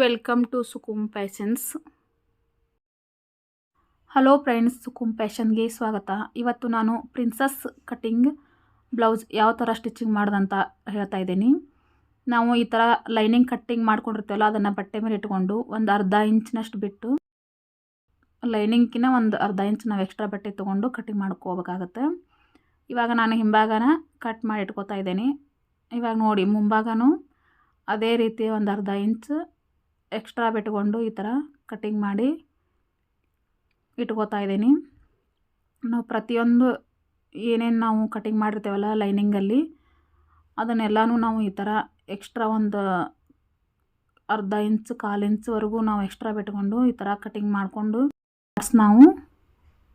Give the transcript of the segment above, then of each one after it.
Welcome to Sukum fashions hello friends Sukum ಫ್ಯಾಷನ್ಗೆ ಸ್ವಾಗತ. ಇವತ್ತು ನಾನು ಪ್ರಿನ್ಸಸ್ ಕಟಿಂಗ್ ಬ್ಲೌಸ್ ಯಾವ ಥರ ಸ್ಟಿಚಿಂಗ್ ಮಾಡ್ದಂತ ಹೇಳ್ತಾ ಇದ್ದೀನಿ. ನಾವು ಈ ಥರ ಲೈನಿಂಗ್ ಕಟ್ಟಿಂಗ್ ಮಾಡ್ಕೊಂಡಿರ್ತೀವಲ್ಲ, ಅದನ್ನು ಬಟ್ಟೆ ಮೇಲೆ ಇಟ್ಕೊಂಡು ಒಂದು ಅರ್ಧ ಇಂಚಿನಷ್ಟು ಬಿಟ್ಟು ಲೈನಿಂಗ್ಕಿನ ಒಂದು ಅರ್ಧ ಇಂಚ್ ನಾವು ಎಕ್ಸ್ಟ್ರಾ ಬಟ್ಟೆ ತೊಗೊಂಡು ಕಟಿಂಗ್ ಮಾಡ್ಕೋಬೇಕಾಗತ್ತೆ. ಇವಾಗ ನಾನು ಹಿಂಭಾಗನ ಕಟ್ ಮಾಡಿ ಇಟ್ಕೋತಾ ಇದ್ದೀನಿ. ಇವಾಗ ನೋಡಿ, ಮುಂಭಾಗನೂ ಅದೇ ರೀತಿ ಒಂದು ಅರ್ಧ ಇಂಚ್ ಎಕ್ಸ್ಟ್ರಾ ಬಿಟ್ಕೊಂಡು ಈ ಥರ ಕಟ್ಟಿಂಗ್ ಮಾಡಿ ಇಟ್ಕೋತಾ ಇದ್ದೀನಿ. ನಾವು ಪ್ರತಿಯೊಂದು ಏನೇನು ನಾವು ಕಟ್ಟಿಂಗ್ ಮಾಡಿರ್ತೇವಲ್ಲ ಲೈನಿಂಗಲ್ಲಿ ಅದನ್ನೆಲ್ಲನೂ ನಾವು ಈ ಥರ ಎಕ್ಸ್ಟ್ರಾ ಒಂದು ಅರ್ಧ ಇಂಚ್ ಕಾಲು ಇಂಚ್ವರೆಗೂ ನಾವು ಎಕ್ಸ್ಟ್ರಾ ಬಿಟ್ಕೊಂಡು ಈ ಥರ ಕಟ್ಟಿಂಗ್ ಮಾಡಿಕೊಂಡು ನಾವು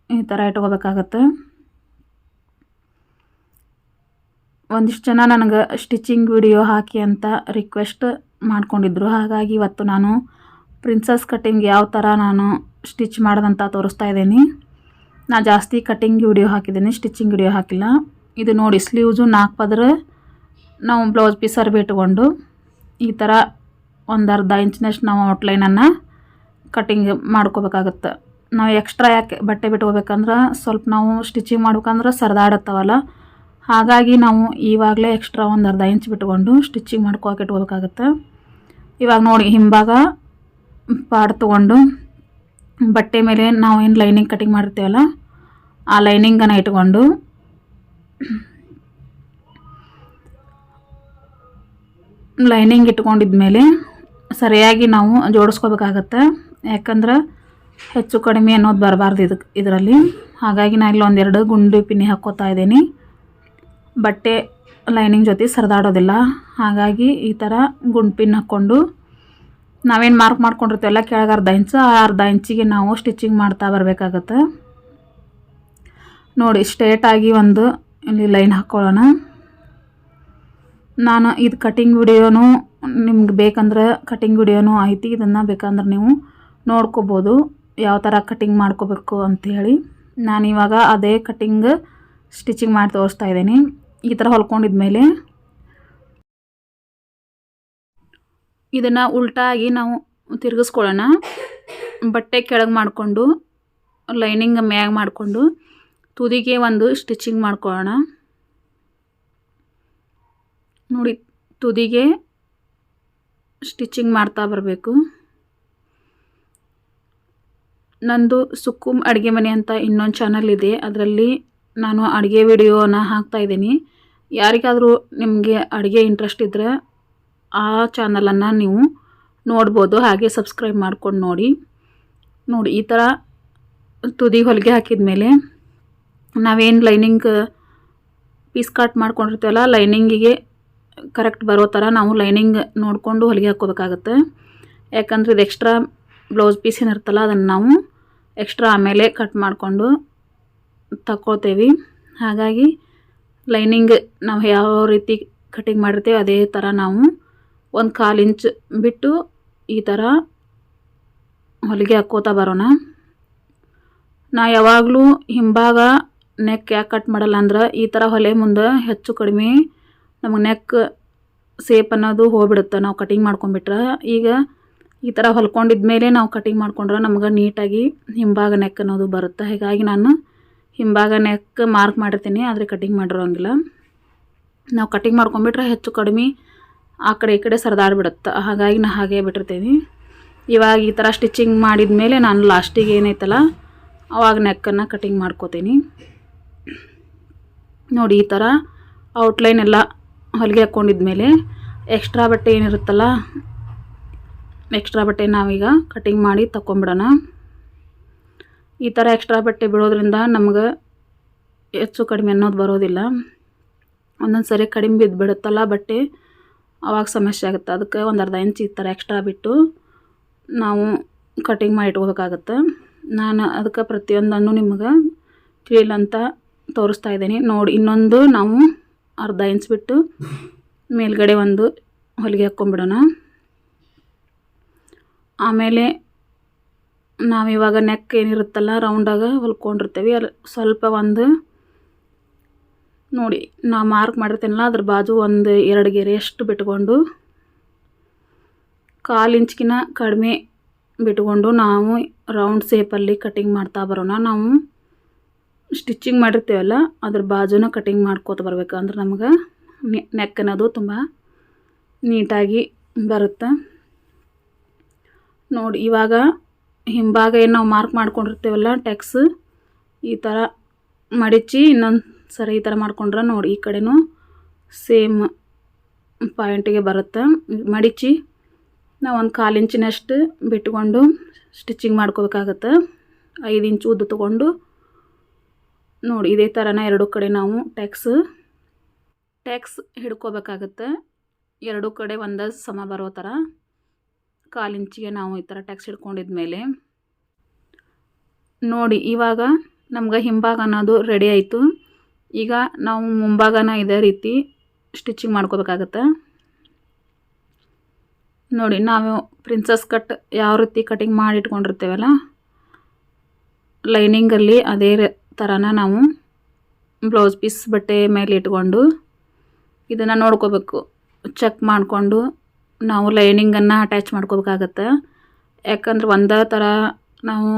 ಈ ಥರ ಇಟ್ಕೋಬೇಕಾಗತ್ತೆ. ಒಂದಿಷ್ಟು ಜನ ನನಗೆ ಸ್ಟಿಚಿಂಗ್ ವಿಡಿಯೋ ಹಾಕಿ ಅಂತ ರಿಕ್ವೆಸ್ಟ್ ಮಾಡ್ಕೊಂಡಿದ್ರು. ಹಾಗಾಗಿ ಇವತ್ತು ನಾನು ಪ್ರಿನ್ಸಸ್ ಕಟ್ಟಿಂಗ್ ಯಾವ ಥರ ನಾನು ಸ್ಟಿಚ್ ಮಾಡ್ದಂತ ತೋರಿಸ್ತಾ ಇದ್ದೀನಿ. ನಾ ಜಾಸ್ತಿ ಕಟ್ಟಿಂಗ್ ವಿಡಿಯೋ ಹಾಕಿದ್ದೀನಿ ಸ್ಟಿಚಿಂಗ್ ವಿಡಿಯೋ ಹಾಕಿಲ್ಲ. ಇದು ನೋಡಿ ಸ್ಲೀವ್ಸು ನಾಲ್ಕು ಪದರ ನಾವು ಬ್ಲೌಸ್ ಪೀಸ್ ಅರ್ಬಿ ಇಟ್ಕೊಂಡು ಈ ಥರ ಒಂದು ಅರ್ಧ ಇಂಚಿನಷ್ಟು ನಾವು ಔಟ್ಲೈನನ್ನು ಕಟ್ಟಿಂಗ್ ಮಾಡ್ಕೋಬೇಕಾಗತ್ತೆ. ನಾವು ಎಕ್ಸ್ಟ್ರಾ ಯಾಕೆ ಬಟ್ಟೆ ಬಿಟ್ಕೋಬೇಕಂದ್ರೆ ಸ್ವಲ್ಪ ನಾವು ಸ್ಟಿಚಿಂಗ್ ಮಾಡ್ಬೇಕಂದ್ರೆ ಸರಿದಾಡತ್ತವಲ್ಲ. ಹಾಗಾಗಿ ನಾವು ಈವಾಗಲೇ ಎಕ್ಸ್ಟ್ರಾ ಒಂದು ಅರ್ಧ ಇಂಚ್ ಬಿಟ್ಕೊಂಡು ಸ್ಟಿಚಿಂಗ್ ಮಾಡ್ಕೋಕೆ ಇಟ್ಕೋಬೇಕಾಗತ್ತೆ. ಇವಾಗ ನೋಡಿ, ಹಿಂಭಾಗ ಪಾಡ್ ತೊಗೊಂಡು ಬಟ್ಟೆ ಮೇಲೆ ನಾವು ಏನು ಲೈನಿಂಗ್ ಕಟಿಂಗ್ ಮಾಡಿರ್ತೀವಲ್ಲ, ಆ ಲೈನಿಂಗನ್ನು ಇಟ್ಕೊಂಡು ಲೈನಿಂಗ್ ಇಟ್ಕೊಂಡಿದ್ಮೇಲೆ ಸರಿಯಾಗಿ ನಾವು ಜೋಡಿಸ್ಕೋಬೇಕಾಗತ್ತೆ. ಯಾಕಂದ್ರೆ ಹೆಚ್ಚು ಕಡಿಮೆ ಅನ್ನೋದು ಬರಬಾರ್ದು ಇದಕ್ಕೆ ಇದರಲ್ಲಿ. ಹಾಗಾಗಿ ನಾನು ಇಲ್ಲಿ ಒಂದೆರಡು ಗುಂಡು ಪಿನ್ನಿ ಹಾಕ್ಕೋತಾ ಇದ್ದೀನಿ. ಬಟ್ಟೆ ಲೈನಿಂಗ್ ಜೊತೆ ಸರಿದಾಡೋದಿಲ್ಲ. ಹಾಗಾಗಿ ಈ ಥರ ಗುಂಡು ಪಿನ್ ಹಾಕ್ಕೊಂಡು ನಾವೇನು ಮಾರ್ಕ್ ಮಾಡ್ಕೊಂಡಿರ್ತೀವಲ್ಲ ಕೆಳಗೆ ಅರ್ಧ ಇಂಚು ಅರ್ಧ ಇಂಚಿಗೆ ನಾವು ಸ್ಟಿಚಿಂಗ್ ಮಾಡ್ತಾ ಬರಬೇಕಾಗತ್ತೆ. ನೋಡಿ ಸ್ಟ್ರೇಟಾಗಿ ಒಂದು ಇಲ್ಲಿ ಲೈನ್ ಹಾಕ್ಕೊಳ್ಳೋಣ ನಾನು ಇದು ಕಟಿಂಗ್ ವಿಡಿಯೋನು ನಿಮ್ಗೆ ಬೇಕಂದ್ರೆ ಕಟಿಂಗ್ ವಿಡಿಯೋನು ಐತಿ ಇದನ್ನು ಬೇಕಂದ್ರೆ ನೀವು ನೋಡ್ಕೋಬೋದು, ಯಾವ ಥರ ಕಟಿಂಗ್ ಮಾಡ್ಕೋಬೇಕು ಅಂಥೇಳಿ ಇವಾಗ ಅದೇ ಕಟಿಂಗ್ ಸ್ಟಿಚಿಂಗ್ ಮಾಡಿ ತೋರಿಸ್ತಾ ಇದ್ದೀನಿ. ಈ ಥರ ಹೊಲ್ಕೊಂಡಿದ್ಮೇಲೆ ಇದನ್ನು ಉಲ್ಟಾಗಿ ನಾವು ತಿರುಗಿಸ್ಕೊಳ್ಳೋಣ. ಬಟ್ಟೆ ಕೆಳಗೆ ಮಾಡಿಕೊಂಡು, ಲೈನಿಂಗ್ ಮ್ಯಾಗ ಮಾಡಿಕೊಂಡು, ತುದಿಗೆ ಒಂದು ಸ್ಟಿಚಿಂಗ್ ಮಾಡ್ಕೊಳ್ಳೋಣ. ನೋಡಿ, ತುದಿಗೆ ಸ್ಟಿಚಿಂಗ್ ಮಾಡ್ತಾ ಬರಬೇಕು. ನಂದು ಸುಕ್ಕುಮ್ ಅಡುಗೆ ಮನೆ ಅಂತ ಇನ್ನೊಂದು ಚಾನಲ್ ಇದೆ. ಅದರಲ್ಲಿ ನಾನು ಅಡುಗೆ ವಿಡಿಯೋನ ಹಾಕ್ತಾಯಿದ್ದೀನಿ ಯಾರಿಗಾದರೂ ನಿಮಗೆ ಅಡುಗೆ ಇಂಟ್ರೆಸ್ಟ್ ಇದ್ದರೆ ಆ ಚಾನಲನ್ನು ನೀವು ನೋಡ್ಬೋದು. ಹಾಗೆ ಸಬ್ಸ್ಕ್ರೈಬ್ ಮಾಡ್ಕೊಂಡು ನೋಡಿ. ನೋಡಿ, ಈ ಥರ ತುದಿ ಹೊಲಿಗೆ ಹಾಕಿದ ಮೇಲೆ ನಾವೇನು ಲೈನಿಂಗ್ ಪೀಸ್ ಕಟ್ ಮಾಡ್ಕೊಂಡಿರ್ತೀವಲ್ಲ ಲೈನಿಂಗಿಗೆ ಕರೆಕ್ಟ್ ಬರೋ ಥರ ನಾವು ಲೈನಿಂಗ್ ನೋಡಿಕೊಂಡು ಹೊಲಿಗೆ ಹಾಕ್ಕೋಬೇಕಾಗತ್ತೆ. ಯಾಕಂದ್ರೆ ಇದು ಎಕ್ಸ್ಟ್ರಾ ಬ್ಲೌಸ್ ಪೀಸ್ ಏನಿರ್ತಲ್ಲ ಅದನ್ನು ನಾವು ಎಕ್ಸ್ಟ್ರಾ ಆಮೇಲೆ ಕಟ್ ಮಾಡಿಕೊಂಡು ತಗೊಳ್ತೇವೆ ಹಾಗಾಗಿ ಲೈನಿಂಗ್ ನಾವು ಯಾವ ರೀತಿ ಕಟಿಂಗ್ ಮಾಡಿರ್ತೀವಿ ಅದೇ ಥರ ನಾವು ಒಂದು ಕಾಲು ಇಂಚ್ ಬಿಟ್ಟು ಈ ಥರ ಹೊಲಿಗೆ ಹಾಕ್ಕೋತಾ ಬರೋಣ. ನಾ ಯಾವಾಗಲೂ ಹಿಂಭಾಗ ನೆಕ್ ಯಾಕೆ ಕಟ್ ಮಾಡಲ್ಲ ಅಂದ್ರೆ ಈ ಥರ ಹೊಲೆ ಮುಂದೆ ಹೆಚ್ಚು ಕಡಿಮೆ ನಮಗೆ ನೆಕ್ ಸೇಪ್ ಅನ್ನೋದು ಹೋಗ್ಬಿಡುತ್ತೆ. ನಾವು ಕಟಿಂಗ್ ಮಾಡ್ಕೊಂಡ್ಬಿಟ್ರೆ ಈಗ ಈ ಥರ ಹೊಲ್ಕೊಂಡಿದ್ಮೇಲೆ ನಾವು ಕಟಿಂಗ್ ಮಾಡ್ಕೊಂಡ್ರೆ ನಮ್ಗೆ ನೀಟಾಗಿ ಹಿಂಭಾಗ ನೆಕ್ ಅನ್ನೋದು ಬರುತ್ತೆ. ಹೀಗಾಗಿ ನಾನು ಹಿಂಭಾಗ ನೆಕ್ ಮಾರ್ಕ್ ಮಾಡಿರ್ತೀನಿ, ಆದರೆ ಕಟಿಂಗ್ ಮಾಡಿರೋಂಗಿಲ್ಲ. ನಾವು ಕಟಿಂಗ್ ಮಾಡ್ಕೊಂಬಿಟ್ರೆ ಹೆಚ್ಚು ಕಡಿಮೆ ಆ ಕಡೆ ಈ ಕಡೆ ಸರಿದಾಡ್ಬಿಡುತ್ತೆ. ಹಾಗಾಗಿ ನಾನು ಹಾಗೆ ಬಿಟ್ಟಿರ್ತೀನಿ. ಇವಾಗ ಈ ಥರ ಸ್ಟಿಚಿಂಗ್ ಮಾಡಿದ ಮೇಲೆ ನಾನು ಲಾಸ್ಟಿಗೆ ಏನೈತಲ್ಲ, ಅವಾಗ ನೆಕ್ಕನ್ನು ಕಟಿಂಗ್ ಮಾಡ್ಕೋತೀನಿ. ನೋಡಿ ಈ ಥರ ಔಟ್ಲೈನ್ ಎಲ್ಲ ಹೊಲಿಗೆ ಹಾಕ್ಕೊಂಡಿದ್ಮೇಲೆ ಎಕ್ಸ್ಟ್ರಾ ಬಟ್ಟೆ ಏನಿರುತ್ತಲ್ಲ ಎಕ್ಸ್ಟ್ರಾ ಬಟ್ಟೆ ನಾವೀಗ ಕಟಿಂಗ್ ಮಾಡಿ ತಗೊಂಬಿಡೋಣ ಈ ಥರ ಎಕ್ಸ್ಟ್ರಾ ಬಟ್ಟೆ ಬಿಡೋದ್ರಿಂದ ನಮ್ಗೆ ಹೆಚ್ಚು ಕಡಿಮೆ ಅನ್ನೋದು ಬರೋದಿಲ್ಲ. ಒಂದೊಂದು ಸರಿ ಕಡಿಮೆ ಬಿದ್ದು ಬಿಡುತ್ತಲ್ಲ ಬಟ್ಟೆ, ಅವಾಗ ಸಮಸ್ಯೆ ಆಗುತ್ತೆ. ಅದಕ್ಕೆ ಒಂದು ಅರ್ಧ ಇಂಚ್ ಈ ಥರ ಎಕ್ಸ್ಟ್ರಾ ಬಿಟ್ಟು ನಾವು ಕಟಿಂಗ್ ಮಾಡಿ ಇಟ್ಕೋಬೇಕಾಗತ್ತೆ. ನಾನು ಅದಕ್ಕೆ ಪ್ರತಿಯೊಂದನ್ನು ನಿಮ್ಗೆ ಅಂತ ತೋರಿಸ್ತಾ ಇದ್ದೀನಿ. ನೋಡಿ, ಇನ್ನೊಂದು ನಾವು ಅರ್ಧ ಇಂಚ್ ಬಿಟ್ಟು ಮೇಲ್ಗಡೆ ಒಂದು ಹೊಲಿಗೆ ಹಾಕ್ಕೊಂಬಿಡೋಣ ಆಮೇಲೆ ನಾವಿವಾಗ ನೆಕ್ ಏನಿರುತ್ತಲ್ಲ ರೌಂಡಾಗ ಹೊಲ್ಕೊಂಡಿರ್ತೀವಿ. ಅಲ್ಲಿ ಸ್ವಲ್ಪ ಒಂದು, ನೋಡಿ, ನಾವು ಮಾರ್ಕ್ ಮಾಡಿರ್ತೀನಲ್ಲ, ಅದ್ರ ಬಾಜು ಒಂದು ಎರಡು ಗೆರೆ ಅಷ್ಟು ಬಿಟ್ಕೊಂಡು, ಕಾಲು ಇಂಚ್ಕಿನ ಕಡಿಮೆ ಬಿಟ್ಕೊಂಡು ನಾವು ರೌಂಡ್ ಶೇಪಲ್ಲಿ ಕಟಿಂಗ್ ಮಾಡ್ತಾ ಬರೋಣ. ನಾವು ಸ್ಟಿಚಿಂಗ್ ಮಾಡಿರ್ತೀವಲ್ಲ, ಅದ್ರ ಬಾಜುನ ಕಟಿಂಗ್ ಮಾಡ್ಕೋತ ಬರಬೇಕು. ಅಂದ್ರೆ ನಮ್ಗೆ ನೆಕ್ ಅನ್ನೋದು ತುಂಬ ನೀಟಾಗಿ ಬರುತ್ತೆ. ನೋಡಿ, ಇವಾಗ ಹಿಂಭಾಗ ಏನು ನಾವು ಮಾರ್ಕ್ ಮಾಡ್ಕೊಂಡಿರ್ತೇವಲ್ಲ ಟ್ಯಾಕ್ಸ್, ಈ ಥರ ಮಡಿಚಿ ಇನ್ನೊಂದು ಸರಿ ಈ ಥರ ಮಾಡ್ಕೊಂಡ್ರೆ ನೋಡಿ, ಈ ಕಡೆನೂ ಸೇಮ್ ಪಾಯಿಂಟಿಗೆ ಬರುತ್ತೆ. ಮಡಿಚಿ ನಾವು ಒಂದು ಕಾಲು ಇಂಚಿನಷ್ಟು ಬಿಟ್ಕೊಂಡು ಸ್ಟಿಚಿಂಗ್ ಮಾಡ್ಕೋಬೇಕಾಗತ್ತೆ. ಐದು ಇಂಚು ಉದ್ದು ತೊಗೊಂಡು ನೋಡಿ, ಇದೇ ಥರನ ಎರಡು ಕಡೆ ನಾವು ಟ್ಯಾಕ್ಸ್ ಟ್ಯಾಕ್ಸ್ ಹಿಡ್ಕೋಬೇಕಾಗತ್ತೆ. ಎರಡು ಕಡೆ ಒಂದೇ ಸಮ ಬರೋ ಥರ ಕಾಲು ಇಂಚಿಗೆ ನಾವು ಈ ಥರ ಟ್ಯಾಕ್ಸ್ ಹಿಡ್ಕೊಂಡಿದ್ಮೇಲೆ ನೋಡಿ, ಇವಾಗ ನಮ್ಗೆ ಹಿಂಭಾಗ ಅನ್ನೋದು ರೆಡಿ ಆಯಿತು. ಈಗ ನಾವು ಮುಂಭಾಗನ ಇದೇ ರೀತಿ ಸ್ಟಿಚಿಂಗ್ ಮಾಡ್ಕೋಬೇಕಾಗತ್ತೆ. ನೋಡಿ, ನಾವು ಪ್ರಿನ್ಸಸ್ ಕಟ್ ಯಾವ ರೀತಿ ಕಟಿಂಗ್ ಮಾಡಿ ಇಟ್ಕೊಂಡಿರ್ತೇವಲ್ಲ ಲೈನಿಂಗಲ್ಲಿ ಅದೇ ಥರನ ನಾವು ಬ್ಲೌಸ್ ಪೀಸ್ ಬಟ್ಟೆ ಮೇಲೆ ಇಟ್ಕೊಂಡು ಇದನ್ನು ನೋಡ್ಕೋಬೇಕು. ಚೆಕ್ ಮಾಡಿಕೊಂಡು ನಾವು ಲೈನಿಂಗನ್ನು ಅಟ್ಯಾಚ್ ಮಾಡ್ಕೋಬೇಕಾಗತ್ತೆ. ಯಾಕಂದ್ರೆ ಒಂದೇ ಥರ ನಾವು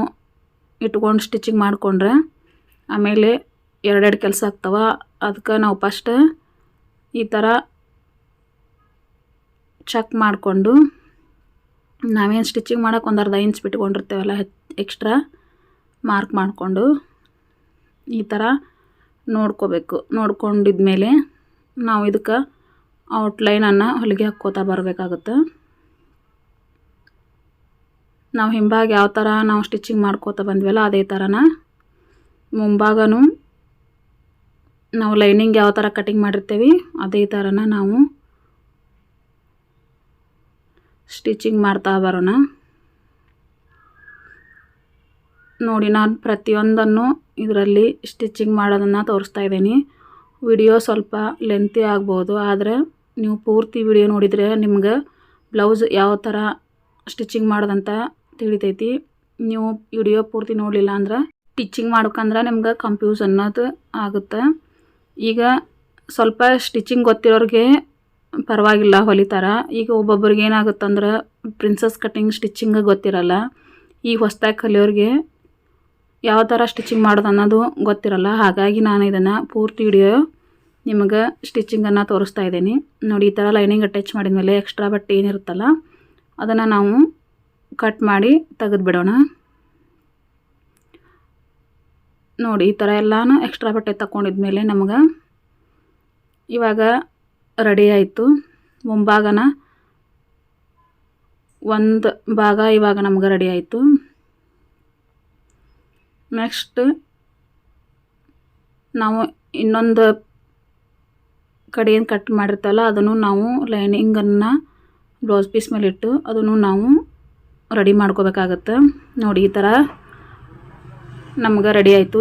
ಇಟ್ಕೊಂಡು ಸ್ಟಿಚಿಂಗ್ ಮಾಡಿಕೊಂಡ್ರೆ ಆಮೇಲೆ ಎರಡೆರಡು ಕೆಲಸ ಆಗ್ತವೆ. ಅದಕ್ಕೆ ನಾವು ಫಸ್ಟ್ ಈ ಥರ ಚೆಕ್ ಮಾಡಿಕೊಂಡು ನಾವೇನು ಸ್ಟಿಚಿಂಗ್ ಮಾಡೋಕೆ ಒಂದು ಅರ್ಧ ಇಂಚ್ ಬಿಟ್ಕೊಂಡಿರ್ತೇವಲ್ಲ ಎಕ್ಸ್ಟ್ರಾ ಮಾರ್ಕ್ ಮಾಡಿಕೊಂಡು ಈ ಥರ ನೋಡ್ಕೋಬೇಕು. ನೋಡ್ಕೊಂಡಿದ್ಮೇಲೆ ನಾವು ಇದಕ್ಕೆ ಔಟ್ಲೈನನ್ನು ಹೊಲಿಗೆ ಹಾಕ್ಕೋತಾ ಬರಬೇಕಾಗುತ್ತೆ. ನಾವು ಹಿಂಭಾಗ ಯಾವ ಥರ ನಾವು ಸ್ಟಿಚಿಂಗ್ ಮಾಡ್ಕೋತಾ ಬಂದ್ವಲ್ಲ ಅದೇ ಥರನ ಮುಂಭಾಗನೂ ನಾವು ಲೈನಿಂಗ್ ಯಾವ ಥರ ಕಟಿಂಗ್ ಮಾಡಿರ್ತೀವಿ ಅದೇ ಥರನ ನಾವು ಸ್ಟಿಚಿಂಗ್ ಮಾಡ್ತಾ ಬರೋಣ. ನೋಡಿ ನಾನು ಪ್ರತಿಯೊಂದನ್ನು ಇದರಲ್ಲಿ ಸ್ಟಿಚಿಂಗ್ ಮಾಡೋದನ್ನು ತೋರಿಸ್ತಾ ಇದ್ದೀನಿ. ವಿಡಿಯೋ ಸ್ವಲ್ಪ ಲೆಂತಿ ಆಗ್ಬೋದು, ಆದರೆ ನೀವು ಪೂರ್ತಿ ವಿಡಿಯೋ ನೋಡಿದರೆ ನಿಮ್ಗೆ ಬ್ಲೌಸ್ ಯಾವ ಥರ ಸ್ಟಿಚಿಂಗ್ ಮಾಡೋದಂತ ತಿಳಿತೈತಿ. ನೀವು ವಿಡಿಯೋ ಪೂರ್ತಿ ನೋಡಲಿಲ್ಲ ಅಂದ್ರೆ ಸ್ಟಿಚಿಂಗ್ ಮಾಡ್ಬೇಕಂದ್ರೆ ನಿಮ್ಗೆ ಕಂಪ್ಯೂಸ್ ಅನ್ನೋದು ಆಗುತ್ತೆ. ಈಗ ಸ್ವಲ್ಪ ಸ್ಟಿಚಿಂಗ್ ಗೊತ್ತಿರೋರಿಗೆ ಪರವಾಗಿಲ್ಲ ಹೊಲಿತಾರ ಈಗ ಒಬ್ಬೊಬ್ರಿಗೆ ಏನಾಗುತ್ತಂದ್ರೆ ಪ್ರಿನ್ಸಸ್ ಕಟಿಂಗ್ ಸ್ಟಿಚಿಂಗ್ ಗೊತ್ತಿರಲ್ಲ. ಈಗ ಹೊಸ್ದಾಗಿ ಕಲಿಯೋರಿಗೆ ಯಾವ ಥರ ಸ್ಟಿಚಿಂಗ್ ಮಾಡೋದು ಅನ್ನೋದು ಗೊತ್ತಿರಲ್ಲ. ಹಾಗಾಗಿ ನಾನು ಇದನ್ನು ಪೂರ್ತಿ ವಿಡಿಯೋ ನಿಮಗೆ ಸ್ಟಿಚಿಂಗನ್ನು ತೋರಿಸ್ತಾ ಇದ್ದೀನಿ. ನೋಡಿ, ಈ ಥರ ಲೈನಿಂಗ್ ಅಟ್ಯಾಚ್ ಮಾಡಿದ ಮೇಲೆ ಎಕ್ಸ್ಟ್ರಾ ಬಟ್ಟೆ ಏನಿರುತ್ತಲ್ಲ, ಅದನ್ನು ನಾವು ಕಟ್ ಮಾಡಿ ತೆಗೆದುಬಿಡೋಣ. ನೋಡಿ, ಈ ಥರ ಎಲ್ಲನೂ ಎಕ್ಸ್ಟ್ರಾ ಬಟ್ಟೆ ತಗೊಂಡಿದ್ಮೇಲೆ ನಮಗೆ ಇವಾಗ ರೆಡಿ ಆಯಿತು. ಮುಂಭಾಗನ ಒಂದು ಭಾಗ ಇವಾಗ ನಮ್ಗೆ ರೆಡಿ ಆಯಿತು. ನೆಕ್ಸ್ಟ್ ನಾವು ಇನ್ನೊಂದು ಕಡೆ ಏನು ಕಟ್ ಮಾಡಿರ್ತಲ್ಲ ಅದನ್ನು ನಾವು ಲೈನಿಂಗನ್ನು ಬ್ಲೌಸ್ ಪೀಸ್ ಮೇಲೆ ಇಟ್ಟು ಅದನ್ನು ನಾವು ರೆಡಿ ಮಾಡ್ಕೋಬೇಕಾಗತ್ತೆ. ನೋಡಿ, ಈ ಥರ ನಮ್ಗೆ ರೆಡಿ ಆಯಿತು.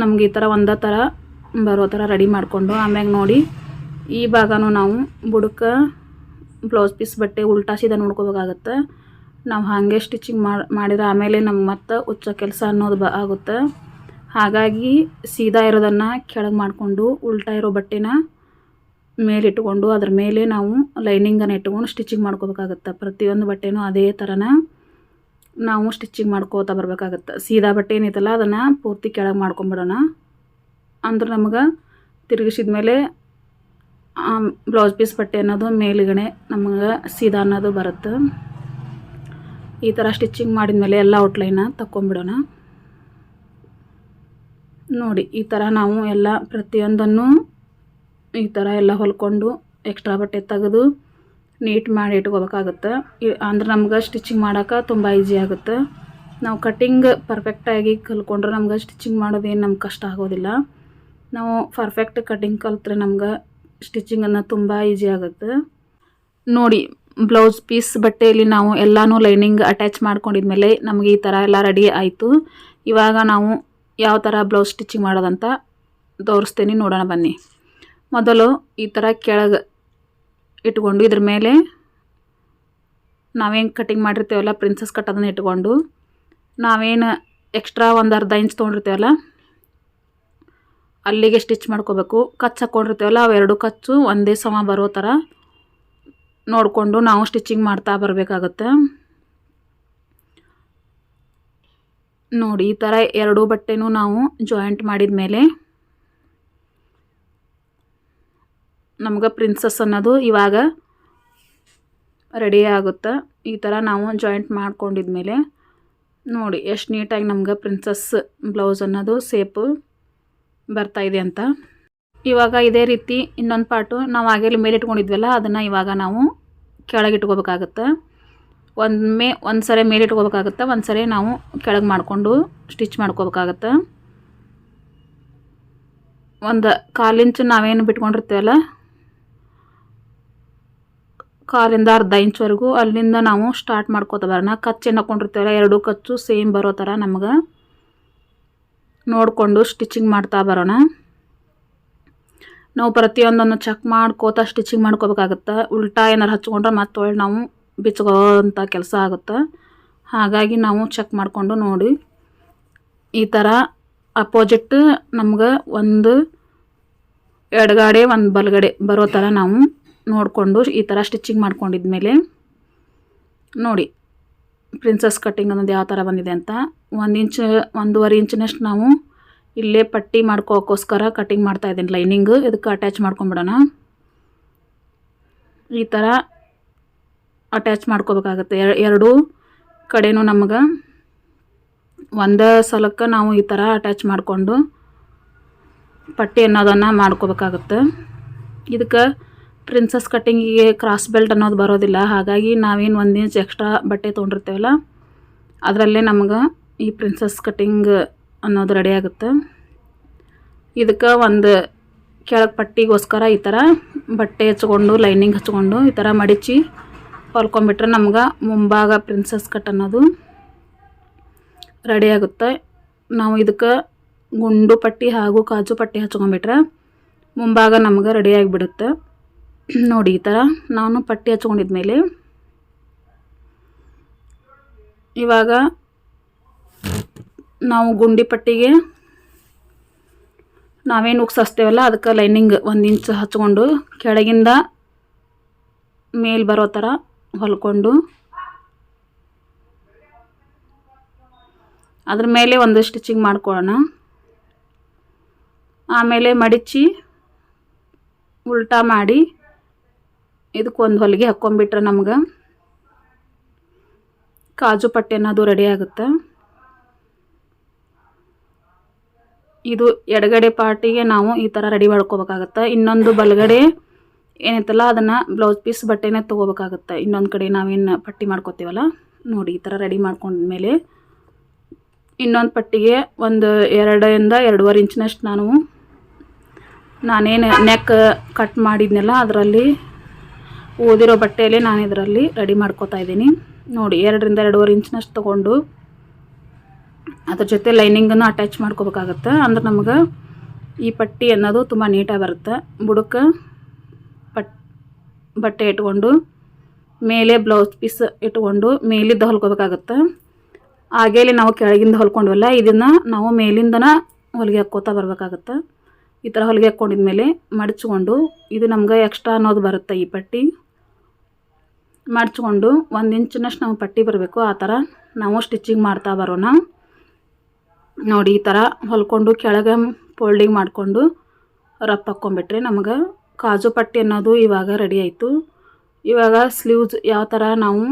ನಮ್ಗೆ ಈ ಥರ ಒಂದೇ ಥರ ಬರೋ ಥರ ರೆಡಿ ಮಾಡಿಕೊಂಡು, ಆಮ್ಯಾಗ ನೋಡಿ, ಈ ಭಾಗನೂ ನಾವು ಬುಡಕ್ಕೆ ಬ್ಲೌಸ್ ಪೀಸ್ ಬಟ್ಟೆ ಉಲ್ಟಾ ಸೀದಾ ನೋಡ್ಕೋಬೇಕಾಗತ್ತೆ. ನಾವು ಹಾಗೆ ಸ್ಟಿಚಿಂಗ್ ಮಾಡಿ, ಮಾಡಿದ್ರೆ ಆಮೇಲೆ ನಮ್ಗೆ ಮತ್ತೆ ಉಚ್ಚ ಕೆಲಸ ಅನ್ನೋದು ಬ, ಆಗುತ್ತೆ. ಹಾಗಾಗಿ ಸೀದಾ ಇರೋದನ್ನು ಕೆಳಗೆ ಮಾಡಿಕೊಂಡು ಉಲ್ಟಾ ಇರೋ ಬಟ್ಟೆನ ಮೇಲಿಟ್ಕೊಂಡು ಅದ್ರ ಮೇಲೆ ನಾವು ಲೈನಿಂಗನ್ನು ಇಟ್ಕೊಂಡು ಸ್ಟಿಚಿಂಗ್ ಮಾಡ್ಕೋಬೇಕಾಗತ್ತೆ. ಪ್ರತಿಯೊಂದು ಬಟ್ಟೆನೂ ಅದೇ ಥರನ ನಾವು ಸ್ಟಿಚಿಂಗ್ ಮಾಡ್ಕೋತಾ ಬರಬೇಕಾಗತ್ತೆ. ಸೀದಾ ಬಟ್ಟೆ ಏನೈತಲ್ಲ ಅದನ್ನು ಪೂರ್ತಿ ಕೆಳಗೆ ಮಾಡ್ಕೊಂಬಿಡೋಣ. ಅಂದ್ರೆ ನಮಗೆ ತಿರುಗಿಸಿದ ಮೇಲೆ ಬ್ಲೌಸ್ ಪೀಸ್ ಬಟ್ಟೆ ಅನ್ನೋದು ಮೇಲುಗಡೆ ನಮಗೆ ಸೀದಾ ಅನ್ನೋದು ಬರುತ್ತೆ. ಈ ಥರ ಸ್ಟಿಚಿಂಗ್ ಮಾಡಿದ್ಮೇಲೆ ಎಲ್ಲ ಔಟ್ಲೈನ ತಕ್ಕೊಂಬಿಡೋಣ. ನೋಡಿ, ಈ ಥರ ನಾವು ಎಲ್ಲ ಪ್ರತಿಯೊಂದನ್ನು ಈ ಥರ ಎಲ್ಲ ಹೊಲ್ಕೊಂಡು ಎಕ್ಸ್ಟ್ರಾ ಬಟ್ಟೆ ತೆಗೆದು ನೀಟ್ ಮಾಡಿ ಇಟ್ಕೋಬೇಕಾಗುತ್ತೆ. ಅಂದ್ರೆ ನಮ್ಗೆ ಸ್ಟಿಚಿಂಗ್ ಮಾಡೋಕೆ ತುಂಬ ಈಸಿ ಆಗುತ್ತೆ. ನಾವು ಕಟ್ಟಿಂಗ್ ಪರ್ಫೆಕ್ಟಾಗಿ ಕಲ್ತ್ಕೊಂಡ್ರೆ ನಮ್ಗೆ ಸ್ಟಿಚಿಂಗ್ ಮಾಡೋದೇನು ನಮ್ಗೆ ಕಷ್ಟ ಆಗೋದಿಲ್ಲ. ನಾವು ಪರ್ಫೆಕ್ಟ್ ಕಟ್ಟಿಂಗ್ ಕಲ್ತ್ರೆ ನಮ್ಗೆ ಸ್ಟಿಚಿಂಗನ್ನು ತುಂಬ ಈಸಿ ಆಗುತ್ತೆ. ನೋಡಿ ಬ್ಲೌಸ್ ಪೀಸ್ ಬಟ್ಟೆಯಲ್ಲಿ ನಾವು ಎಲ್ಲನೂ ಲೈನಿಂಗ್ ಅಟ್ಯಾಚ್ ಮಾಡ್ಕೊಂಡಿದ್ಮೇಲೆ ನಮಗೆ ಈ ಥರ ಎಲ್ಲ ರೆಡಿ ಆಯಿತು. ಇವಾಗ ನಾವು ಯಾವ ಥರ ಬ್ಲೌಸ್ ಸ್ಟಿಚಿಂಗ್ ಮಾಡೋದಂತ ತೋರಿಸ್ತೀನಿ, ನೋಡೋಣ ಬನ್ನಿ. ಮೊದಲು ಈ ಥರ ಕೆಳಗೆ ಇಟ್ಕೊಂಡು ಇದ್ರ ಮೇಲೆ ನಾವೇನು ಕಟಿಂಗ್ ಮಾಡಿರ್ತೀವಲ್ಲ ಪ್ರಿನ್ಸಸ್ ಕಟ್ ಅದನ್ನು ಇಟ್ಕೊಂಡು ನಾವೇನು ಎಕ್ಸ್ಟ್ರಾ ಒಂದು ಅರ್ಧ ಇಂಚ್ ತೊಗೊಂಡಿರ್ತೇವಲ್ಲ, ಅಲ್ಲಿಗೆ ಸ್ಟಿಚ್ ಮಾಡ್ಕೋಬೇಕು. ಕಚ್ ಹಾಕ್ಕೊಂಡಿರ್ತೀವಲ್ಲ ಅವೆರಡು ಕಚ್ಚು ಒಂದೇ ಸಮ ಬರೋ ಥರ ನೋಡಿಕೊಂಡು ನಾವು ಸ್ಟಿಚಿಂಗ್ ಮಾಡ್ತಾ ಬರಬೇಕಾಗತ್ತೆ. ನೋಡಿ, ಈ ಥರ ಎರಡೂ ಬಟ್ಟೆನೂ ನಾವು ಜಾಯಿಂಟ್ ಮಾಡಿದ ಮೇಲೆ ನಮ್ಗೆ ಪ್ರಿನ್ಸಸ್ ಅನ್ನೋದು ಇವಾಗ ರೆಡಿ ಆಗುತ್ತೆ? ಈ ಥರ ನಾವು ಜಾಯಿಂಟ್ ಮಾಡ್ಕೊಂಡಿದ್ಮೇಲೆ ನೋಡಿ ಎಷ್ಟು ನೀಟಾಗಿ ನಮ್ಗೆ ಪ್ರಿನ್ಸಸ್ ಬ್ಲೌಸ್ ಅನ್ನೋದು ಸೇಪು ಬರ್ತಾಯಿದೆ ಅಂತ. ಇವಾಗ ಇದೇ ರೀತಿ ಇನ್ನೊಂದು ಪಾಟು ನಾವು ಆಗೇಲಿ ಮೇಲೆ ಇಟ್ಕೊಂಡಿದ್ವಲ್ಲ, ಅದನ್ನು ಇವಾಗ ನಾವು ಕೆಳಗೆ ಇಟ್ಕೋಬೇಕಾಗತ್ತೆ? ಒಂದು ಮೇ, ಒಂದು ಸರಿ ಮೇಲೆ ಇಟ್ಕೋಬೇಕಾಗತ್ತೆ? ಒಂದು ಸರಿ ನಾವು ಕೆಳಗೆ ಮಾಡಿಕೊಂಡು ಸ್ಟಿಚ್ ಮಾಡ್ಕೋಬೇಕಾಗತ್ತೆ? ಒಂದು ಕಾಲಿಂಚು ನಾವೇನು ಬಿಟ್ಕೊಂಡಿರ್ತೀವಲ್ಲ ಕಾಲಿಂದ ಅರ್ಧ ಇಂಚ್ವರೆಗೂ ಅಲ್ಲಿಂದ ನಾವು ಸ್ಟಾರ್ಟ್ ಮಾಡ್ಕೋತ ಬರೋಣ. ಕಚ್ಚೇನು ಹಾಕೊಂಡಿರ್ತೀವಲ್ಲ, ಎರಡು ಕಚ್ಚು ಸೇಮ್ ಬರೋ ಥರ ನಮ್ಗೆ ನೋಡಿಕೊಂಡು ಸ್ಟಿಚಿಂಗ್ ಮಾಡ್ತಾ ಬರೋಣ. ನಾವು ಪ್ರತಿಯೊಂದನ್ನು ಚೆಕ್ ಮಾಡ್ಕೋತಾ ಸ್ಟಿಚಿಂಗ್ ಮಾಡ್ಕೋಬೇಕಾಗತ್ತೆ. ಉಲ್ಟಾ ಏನಾರು ಹಚ್ಕೊಂಡ್ರೆ ಮತ್ತೆ ನಾವು ಬಿಚ್ಕೋಂಥ ಕೆಲಸ ಆಗುತ್ತೆ. ಹಾಗಾಗಿ ನಾವು ಚೆಕ್ ಮಾಡಿಕೊಂಡು ನೋಡಿ. ಈ ಥರ ಅಪೋಸಿಟ್ ನಮ್ಗೆ ಒಂದು ಎಡಗಡೆ, ಒಂದು ಬಲಗಡೆ ಬರೋ ಥರ ನಾವು ನೋಡಿಕೊಂಡು ಈ ಥರ ಸ್ಟಿಚಿಂಗ್ ಮಾಡ್ಕೊಂಡಿದ್ಮೇಲೆ ನೋಡಿ ಪ್ರಿನ್ಸಸ್ ಕಟ್ಟಿಂಗ್ ಅನ್ನೋದು ಯಾವ ಥರ ಬಂದಿದೆ ಅಂತ. ಒಂದು ಇಂಚ್, ಒಂದೂವರೆ ಇಂಚಿನಷ್ಟು ನಾವು ಇಲ್ಲೇ ಪಟ್ಟಿ ಮಾಡ್ಕೋಕ್ಕೋಸ್ಕರ ಕಟ್ಟಿಂಗ್ ಮಾಡ್ತಾ ಇದ್ದೀನಿ ಲೈನಿಂಗ್ ಇದಕ್ಕೆ ಅಟ್ಯಾಚ್ ಮಾಡ್ಕೊಂಬಿಡೋಣ. ಈ ಥರ ಅಟ್ಯಾಚ್ ಮಾಡ್ಕೋಬೇಕಾಗತ್ತೆ. ಎರಡೂ ಕಡೆನೂ ನಮಗೆ ಒಂದೇ ಸಲಕ್ಕೆ ನಾವು ಈ ಥರ ಅಟ್ಯಾಚ್ ಮಾಡಿಕೊಂಡು ಪಟ್ಟಿ ಅನ್ನೋದನ್ನು ಮಾಡ್ಕೋಬೇಕಾಗತ್ತೆ. ಇದಕ್ಕೆ ಪ್ರಿನ್ಸಸ್ ಕಟ್ಟಿಂಗಿಗೆ ಕ್ರಾಸ್ ಬೆಲ್ಟ್ ಅನ್ನೋದು ಬರೋದಿಲ್ಲ. ಹಾಗಾಗಿ ನಾವೇನು ಒಂದು ಇಂಚ್ ಎಕ್ಸ್ಟ್ರಾ ಬಟ್ಟೆ ತೊಗೊಂಡಿರ್ತೇವಲ್ಲ, ಅದರಲ್ಲೇ ನಮ್ಗೆ ಈ ಪ್ರಿನ್ಸಸ್ ಕಟ್ಟಿಂಗ್ ಅನ್ನೋದು ರೆಡಿ ಆಗುತ್ತೆ. ಇದಕ್ಕೆ ಒಂದು ಕೆಳಗೆ ಪಟ್ಟಿಗೋಸ್ಕರ ಈ ಥರ ಬಟ್ಟೆ ಹಚ್ಕೊಂಡು ಲೈನಿಂಗ್ ಹಚ್ಕೊಂಡು ಈ ಥರ ಮಡಿಚಿ ಹೊಲ್ಕೊಂಬಿಟ್ರೆ ನಮ್ಗೆ ಮುಂಭಾಗ ಪ್ರಿನ್ಸಸ್ ಕಟ್ ಅನ್ನೋದು ರೆಡಿ ಆಗುತ್ತೆ. ನಾವು ಇದಕ್ಕೆ ಗುಂಡು ಪಟ್ಟಿ ಹಾಗೂ ಕಾಜು ಪಟ್ಟಿ ಹಚ್ಕೊಂಬಿಟ್ರೆ ಮುಂಭಾಗ ನಮ್ಗೆ ರೆಡಿ ಆಗಿಬಿಡುತ್ತೆ. ನೋಡಿ, ಈ ಥರ ನಾನು ಪಟ್ಟಿ ಹಚ್ಕೊಂಡಿದ್ಮೇಲೆ ಇವಾಗ ನಾವು ಗುಂಡಿ ಪಟ್ಟಿಗೆ ನಾವೇನು ಉಕ್ಸಸ್ತೇವಲ್ಲ, ಅದಕ್ಕೆ ಲೈನಿಂಗ್ ಒಂದು ಇಂಚ್ ಹಚ್ಕೊಂಡು ಕೆಳಗಿಂದ ಮೇಲ್ ಬರೋ ಥರ ಹೊಲ್ಕೊಂಡು ಅದ್ರ ಮೇಲೆ ಒಂದು ಸ್ಟಿಚಿಂಗ್ ಮಾಡ್ಕೊಳ್ಳೋಣ. ಆಮೇಲೆ ಮಡಿಚಿ ಉಲ್ಟಾ ಮಾಡಿ ಇದಕ್ಕೊಂದು ಹೊಲಿಗೆ ಹಾಕ್ಕೊಂಬಿಟ್ರೆ ನಮ್ಗೆ ಕಾಜು ಪಟ್ಟೆನ ಅದು ರೆಡಿ ಆಗುತ್ತೆ. ಇದು ಎಡಗಡೆ ಪಾರ್ಟಿಗೆ ನಾವು ಈ ಥರ ರೆಡಿ ಮಾಡ್ಕೋಬೇಕಾಗತ್ತೆ. ಇನ್ನೊಂದು ಬಲಗಡೆ ಏನೈತಲ್ಲ, ಅದನ್ನು ಬ್ಲೌಸ್ ಪೀಸ್ ಬಟ್ಟೆನೇ ತೊಗೋಬೇಕಾಗತ್ತೆ. ಇನ್ನೊಂದು ಕಡೆ ನಾವೇನು ಪಟ್ಟಿ ಮಾಡ್ಕೋತೀವಲ್ಲ, ನೋಡಿ ಈ ಥರ ರೆಡಿ ಮಾಡ್ಕೊಂಡ್ಮೇಲೆ. ಇನ್ನೊಂದು ಪಟ್ಟಿಗೆ ಒಂದು ಎರಡರಿಂದ ಎರಡೂವರೆ ಇಂಚಿನಷ್ಟು ನಾನು ನಾನೇನು ನೆಕ್ ಕಟ್ ಮಾಡಿದ್ನಲ್ಲ, ಅದರಲ್ಲಿ ಓದಿರೋ ಬಟ್ಟೆಯಲ್ಲಿ ನಾನು ಇದರಲ್ಲಿ ರೆಡಿ ಮಾಡ್ಕೋತಾ ಇದ್ದೀನಿ. ನೋಡಿ, ಎರಡರಿಂದ ಎರಡೂವರೆ ಇಂಚಿನಷ್ಟು ತೊಗೊಂಡು ಅದ್ರ ಜೊತೆ ಲೈನಿಂಗನ್ನು ಅಟ್ಯಾಚ್ ಮಾಡ್ಕೋಬೇಕಾಗತ್ತೆ. ಅಂದ್ರೆ ನಮ್ಗೆ ಈ ಪಟ್ಟಿ ಅನ್ನೋದು ತುಂಬ ನೀಟಾಗಿ ಬರುತ್ತೆ. ಬುಡಕ್ಕೆ ಪಟ್, ಬಟ್ಟೆ ಇಟ್ಕೊಂಡು, ಮೇಲೆ ಬ್ಲೌಸ್ ಪೀಸ್ ಇಟ್ಕೊಂಡು ಮೇಲಿದ್ದ ಹೊಲ್ಕೋಬೇಕಾಗತ್ತೆ. ಹಾಗೇಲಿ ನಾವು ಕೆಳಗಿಂದ ಹೊಲ್ಕೊಂಡ್ವಲ್ಲ, ಇದನ್ನು ನಾವು ಮೇಲಿಂದನ ಹೊಲಿಗೆ ಹಾಕ್ಕೋತಾ ಬರಬೇಕಾಗತ್ತೆ. ಈ ಥರ ಹೊಲಿಗೆ ಹಾಕ್ಕೊಂಡಿದ್ಮೇಲೆ ಮಡಚ್ಕೊಂಡು ಇದು ನಮ್ಗೆ ಎಕ್ಸ್ಟ್ರಾ ಅನ್ನೋದು ಬರುತ್ತೆ ಈ ಪಟ್ಟಿ. ಮಡ್ಚ್ಕೊಂಡು ಒಂದು ಇಂಚಿನಷ್ಟು ನಾವು ಪಟ್ಟಿ ಬರಬೇಕು, ಆ ಥರ ನಾವು ಸ್ಟಿಚಿಂಗ್ ಮಾಡ್ತಾ ಬರೋಣ. ನೋಡಿ, ಈ ಥರ ಹೊಲ್ಕೊಂಡು ಕೆಳಗೆ ಫೋಲ್ಡಿಂಗ್ ಮಾಡಿಕೊಂಡು ರಪ್ ಹಾಕ್ಕೊಂಬಿಟ್ರೆ ನಮಗೆ ಕಾಜು ಪಟ್ಟಿ ಅನ್ನೋದು ಇವಾಗ ರೆಡಿ ಆಯಿತು. ಇವಾಗ ಸ್ಲೀವ್ಸ್ ಯಾವ ಥರ ನಾವು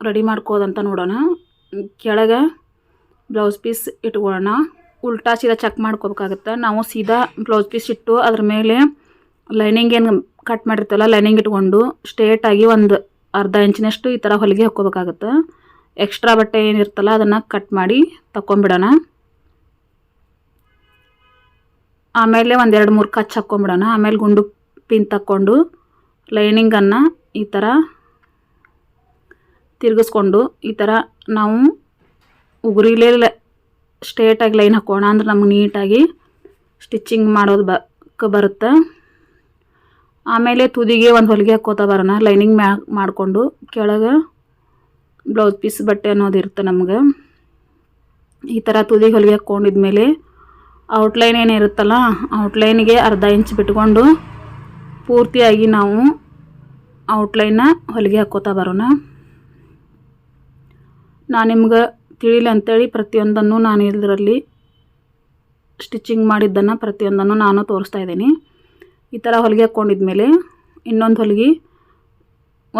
ರೆಡಿ ಮಾಡ್ಕೋದಂತ ನೋಡೋಣ. ಕೆಳಗೆ ಬ್ಲೌಸ್ ಪೀಸ್ ಇಟ್ಕೊಳ್ಳೋಣ. ಉಲ್ಟಾ ಸೀದಾ ಚೆಕ್ ಮಾಡ್ಕೋಬೇಕಾಗತ್ತೆ. ನಾವು ಸೀದಾ ಬ್ಲೌಸ್ ಪೀಸ್ ಇಟ್ಟು ಅದ್ರ ಮೇಲೆ ಲೈನಿಂಗ್ ಏನು ಕಟ್ ಮಾಡಿರ್ತಲ್ಲ ಲೈನಿಂಗ್ ಇಟ್ಕೊಂಡು ಸ್ಟ್ರೇಟಾಗಿ ಒಂದು ಅರ್ಧ ಇಂಚಿನಷ್ಟು ಈ ಥರ ಹೊಲಿಗೆ ಹಾಕ್ಕೋಬೇಕಾಗತ್ತೆ. ಎಕ್ಸ್ಟ್ರಾ ಬಟ್ಟೆ ಏನಿರ್ತಲ್ಲ ಅದನ್ನು ಕಟ್ ಮಾಡಿ ತಕ್ಕೊಂಬಿಡೋಣ. ಆಮೇಲೆ ಒಂದೆರಡು ಮೂರು ಕಚ್ ಹಾಕ್ಕೊಂಬಿಡೋಣ. ಆಮೇಲೆ ಗುಂಡು ಪಿನ್ ತಕ್ಕೊಂಡು ಲೈನಿಂಗನ್ನು ಈ ಥರ ತಿರುಗಿಸ್ಕೊಂಡು ಈ ಥರ ನಾವು ಉಗುರಿಲೇ ಸ್ಟ್ರೇಟಾಗಿ ಲೈನ್ ಹಾಕೋಣ. ಅಂದ್ರೆ ನಮ್ಗೆ ನೀಟಾಗಿ ಸ್ಟಿಚ್ಚಿಂಗ್ ಮಾಡೋದು ಬ ಬರುತ್ತೆ. ಆಮೇಲೆ ತುದಿಗೆ ಒಂದು ಹೊಲಿಗೆ ಹಾಕೋತಾ ಬರೋಣ ಲೈನಿಂಗ್ ಮ್ಯಾ ಮಾಡಿಕೊಂಡು ಕೆಳಗೆ ಬ್ಲೌಸ್ ಪೀಸ್ ಬಟ್ಟೆ ಅನ್ನೋದು ಇರುತ್ತೆ ನಮ್ಗೆ. ಈ ಥರ ತುದಿಗೆ ಹೊಲಿಗೆ ಹಾಕ್ಕೊಂಡಿದ್ಮೇಲೆ ಔಟ್ಲೈನ್ ಏನಿರುತ್ತಲ್ಲ ಔಟ್ಲೈನಿಗೆ ಅರ್ಧ ಇಂಚ್ ಬಿಟ್ಕೊಂಡು ಪೂರ್ತಿಯಾಗಿ ನಾವು ಔಟ್ಲೈನ ಹೊಲಿಗೆ ಹಾಕ್ಕೋತಾ ಬರೋಣ ನಾನು ನಿಮ್ಗೆ ತಿಳಿಲಿ ಅಂತೇಳಿ ಪ್ರತಿಯೊಂದನ್ನು ನಾನು ಇದರಲ್ಲಿ ಸ್ಟಿಚಿಂಗ್ ಮಾಡಿದ್ದನ್ನು ಪ್ರತಿಯೊಂದನ್ನು ನಾನು ತೋರಿಸ್ತಾ ಇದ್ದೀನಿ. ಈ ಥರ ಹೊಲಿಗೆ ಹಾಕ್ಕೊಂಡಿದ್ಮೇಲೆ ಇನ್ನೊಂದು ಹೊಲಿಗೆ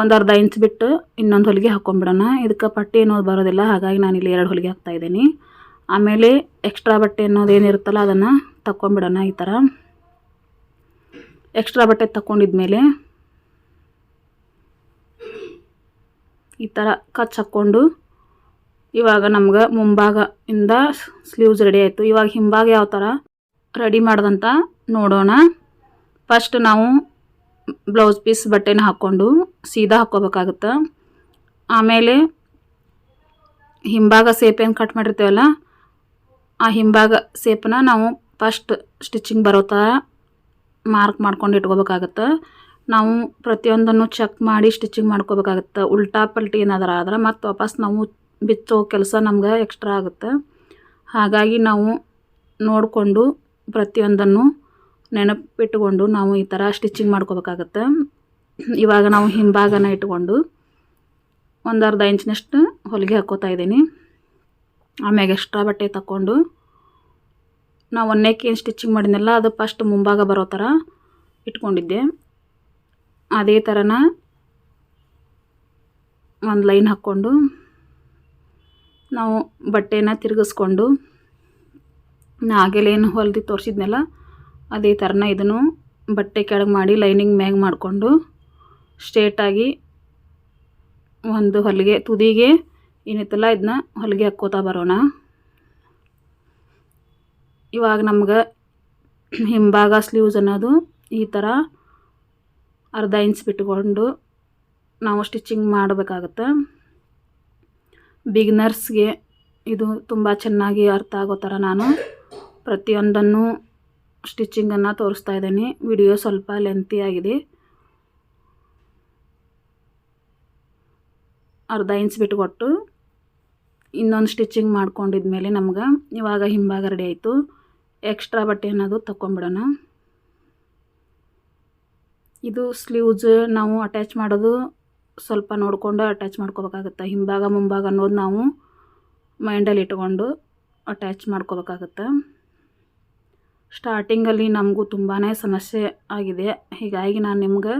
ಒಂದು ಅರ್ಧ ಇಂಚ್ ಬಿಟ್ಟು ಇನ್ನೊಂದು ಹೊಲಿಗೆ ಹಾಕ್ಕೊಂಬಿಡೋಣ ಇದಕ್ಕೆ ಪಟ್ಟಿ ಅನ್ನೋದು ಬರೋದಿಲ್ಲ, ಹಾಗಾಗಿ ನಾನು ಇಲ್ಲಿ ಎರಡು ಹೊಲಿಗೆ ಹಾಕ್ತಾ ಇದ್ದೀನಿ. ಆಮೇಲೆ ಎಕ್ಸ್ಟ್ರಾ ಬಟ್ಟೆ ಅನ್ನೋದು ಏನಿರುತ್ತಲ್ಲ ಅದನ್ನು ತಕ್ಕೊಂಬಿಡೋಣ ಈ ಥರ ಎಕ್ಸ್ಟ್ರಾ ಬಟ್ಟೆ ತಗೊಂಡಿದ್ಮೇಲೆ ಈ ಥರ ಕಚ್ ಹಾಕ್ಕೊಂಡು ಇವಾಗ ನಮ್ಗೆ ಮುಂಭಾಗ ಇಂದ ಸ್ಲೀವ್ಸ್ ರೆಡಿ ಆಯಿತು. ಇವಾಗ ಹಿಂಭಾಗ ಯಾವ ಥರ ರೆಡಿ ಮಾಡ್ದಂತ ನೋಡೋಣ. ಫಸ್ಟ್ ನಾವು ಬ್ಲೌಸ್ ಪೀಸ್ ಬಟ್ಟೆನ ಹಾಕ್ಕೊಂಡು ಸೀದಾ ಹಾಕ್ಕೋಬೇಕಾಗತ್ತೆ? ಆಮೇಲೆ ಹಿಂಭಾಗ ಸೇಪ್ ಏನು ಕಟ್ ಮಾಡಿರ್ತೇವಲ್ಲ, ಆ ಹಿಂಭಾಗ ಸೇಪನ್ನ ನಾವು ಫಸ್ಟ್ ಸ್ಟಿಚಿಂಗ್ ಬರೋ ಥರ ಮಾರ್ಕ್ ಮಾಡ್ಕೊಂಡು ಇಟ್ಕೋಬೇಕಾಗತ್ತೆ? ನಾವು ಪ್ರತಿಯೊಂದನ್ನು ಚೆಕ್ ಮಾಡಿ ಸ್ಟಿಚಿಂಗ್ ಮಾಡ್ಕೋಬೇಕಾಗತ್ತೆ? ಉಲ್ಟಾ ಪಲ್ಟಿ ಏನಾದರೂ ಆದ್ರೆ ಮತ್ತು ವಾಪಸ್ ನಾವು ಬಿಚ್ಚೋ ಕೆಲಸ ನಮ್ಗೆ ಎಕ್ಸ್ಟ್ರಾ ಆಗುತ್ತೆ. ಹಾಗಾಗಿ ನಾವು ನೋಡಿಕೊಂಡು ಪ್ರತಿಯೊಂದನ್ನು ನೆನಪಿಟ್ಟುಕೊಂಡು ನಾವು ಈ ಥರ ಸ್ಟಿಚಿಂಗ್ ಮಾಡ್ಕೋಬೇಕಾಗತ್ತೆ. ಇವಾಗ ನಾವು ಹಿಂಭಾಗನ ಇಟ್ಕೊಂಡು ಒಂದು ಅರ್ಧ ಇಂಚಿನಷ್ಟು ಹೊಲಿಗೆ ಹಾಕ್ಕೋತಾ ಇದ್ದೀನಿ. ಆಮ್ಯಾಗ ಎಕ್ಸ್ಟ್ರಾ ಬಟ್ಟೆ ತಗೊಂಡು ನಾವು ಒಂದೇಕೆ ಏನು ಸ್ಟಿಚಿಂಗ್ ಮಾಡಿದ್ನಲ್ಲ, ಅದು ಫಸ್ಟ್ ಮುಂಭಾಗ ಬರೋ ಥರ ಇಟ್ಕೊಂಡಿದ್ದೆ. ಅದೇ ಥರನ ಒಂದು ಲೈನ್ ಹಾಕ್ಕೊಂಡು ನಾವು ಬಟ್ಟೆನ ತಿರುಗಿಸ್ಕೊಂಡು ಆಗೇಲೇನು ಹೊಲ್ದು ತೋರಿಸಿದ್ನಲ್ಲ ಅದೇ ಥರನ ಇದನ್ನು ಬಟ್ಟೆ ಕೆಳಗೆ ಮಾಡಿ ಲೈನಿಂಗ್ ಮ್ಯಾಗ ಮಾಡಿಕೊಂಡು ಸ್ಟ್ರೇಟಾಗಿ ಒಂದು ಹೊಲಿಗೆ ತುದಿಗೆ ಏನಿತ್ತಲ್ಲ ಇದನ್ನ ಹೊಲಿಗೆ ಹಾಕ್ಕೋತಾ ಬರೋಣ. ಇವಾಗ ನಮ್ಗೆ ಹಿಂಭಾಗ ಸ್ಲೀವ್ಸ್ ಅನ್ನೋದು ಈ ಥರ ಅರ್ಧ ಇಂಚ್ ಬಿಟ್ಕೊಂಡು ನಾವು ಸ್ಟಿಚಿಂಗ್ ಮಾಡಬೇಕಾಗತ್ತೆ. ಬಿಗ್ನರ್ಸ್ಗೆ ಇದು ತುಂಬ ಚೆನ್ನಾಗಿ ಅರ್ಥ ಆಗೋ ಥರ ನಾನು. ಪ್ರತಿಯೊಂದನ್ನು ಸ್ಟಿಚಿಂಗನ್ನು ತೋರಿಸ್ತಾ ಇದ್ದೀನಿ. ವಿಡಿಯೋ ಸ್ವಲ್ಪ ಲೆಂತಿ ಆಗಿದೆ. ಅರ್ಧ ಇಂಚ್ ಬಿಟ್ಕೊಟ್ಟು ಇನ್ನೊಂದು ಸ್ಟಿಚ್ಚಿಂಗ್ ಮಾಡ್ಕೊಂಡಿದ ಮೇಲೆ ನಮ್ಗೆ ಇವಾಗ ಹಿಂಭಾಗ ರೆಡಿ ಆಯಿತು. ಎಕ್ಸ್ಟ್ರಾ ಬಟ್ಟೆ ಅನ್ನೋದು ತಗೊಂಬಿಡೋಣ ಇದು ಸ್ಲೀವ್ಸ್ ನಾವು ಅಟ್ಯಾಚ್ ಮಾಡೋದು ಸ್ವಲ್ಪ ನೋಡಿಕೊಂಡು ಅಟ್ಯಾಚ್ ಮಾಡ್ಕೋಬೇಕಾಗತ್ತೆ. ಹಿಂಭಾಗ ಮುಂಭಾಗ ಅನ್ನೋದು ನಾವು ಮೈಂಡಲ್ಲಿ ಇಟ್ಕೊಂಡು ಅಟ್ಯಾಚ್ ಮಾಡ್ಕೋಬೇಕಾಗತ್ತೆ. ಸ್ಟಾರ್ಟಿಂಗಲ್ಲಿ ನಮಗೂ ತುಂಬಾ ಸಮಸ್ಯೆ ಆಗಿದೆ. ಹೀಗಾಗಿ ನಾನು ನಿಮ್ಗೆ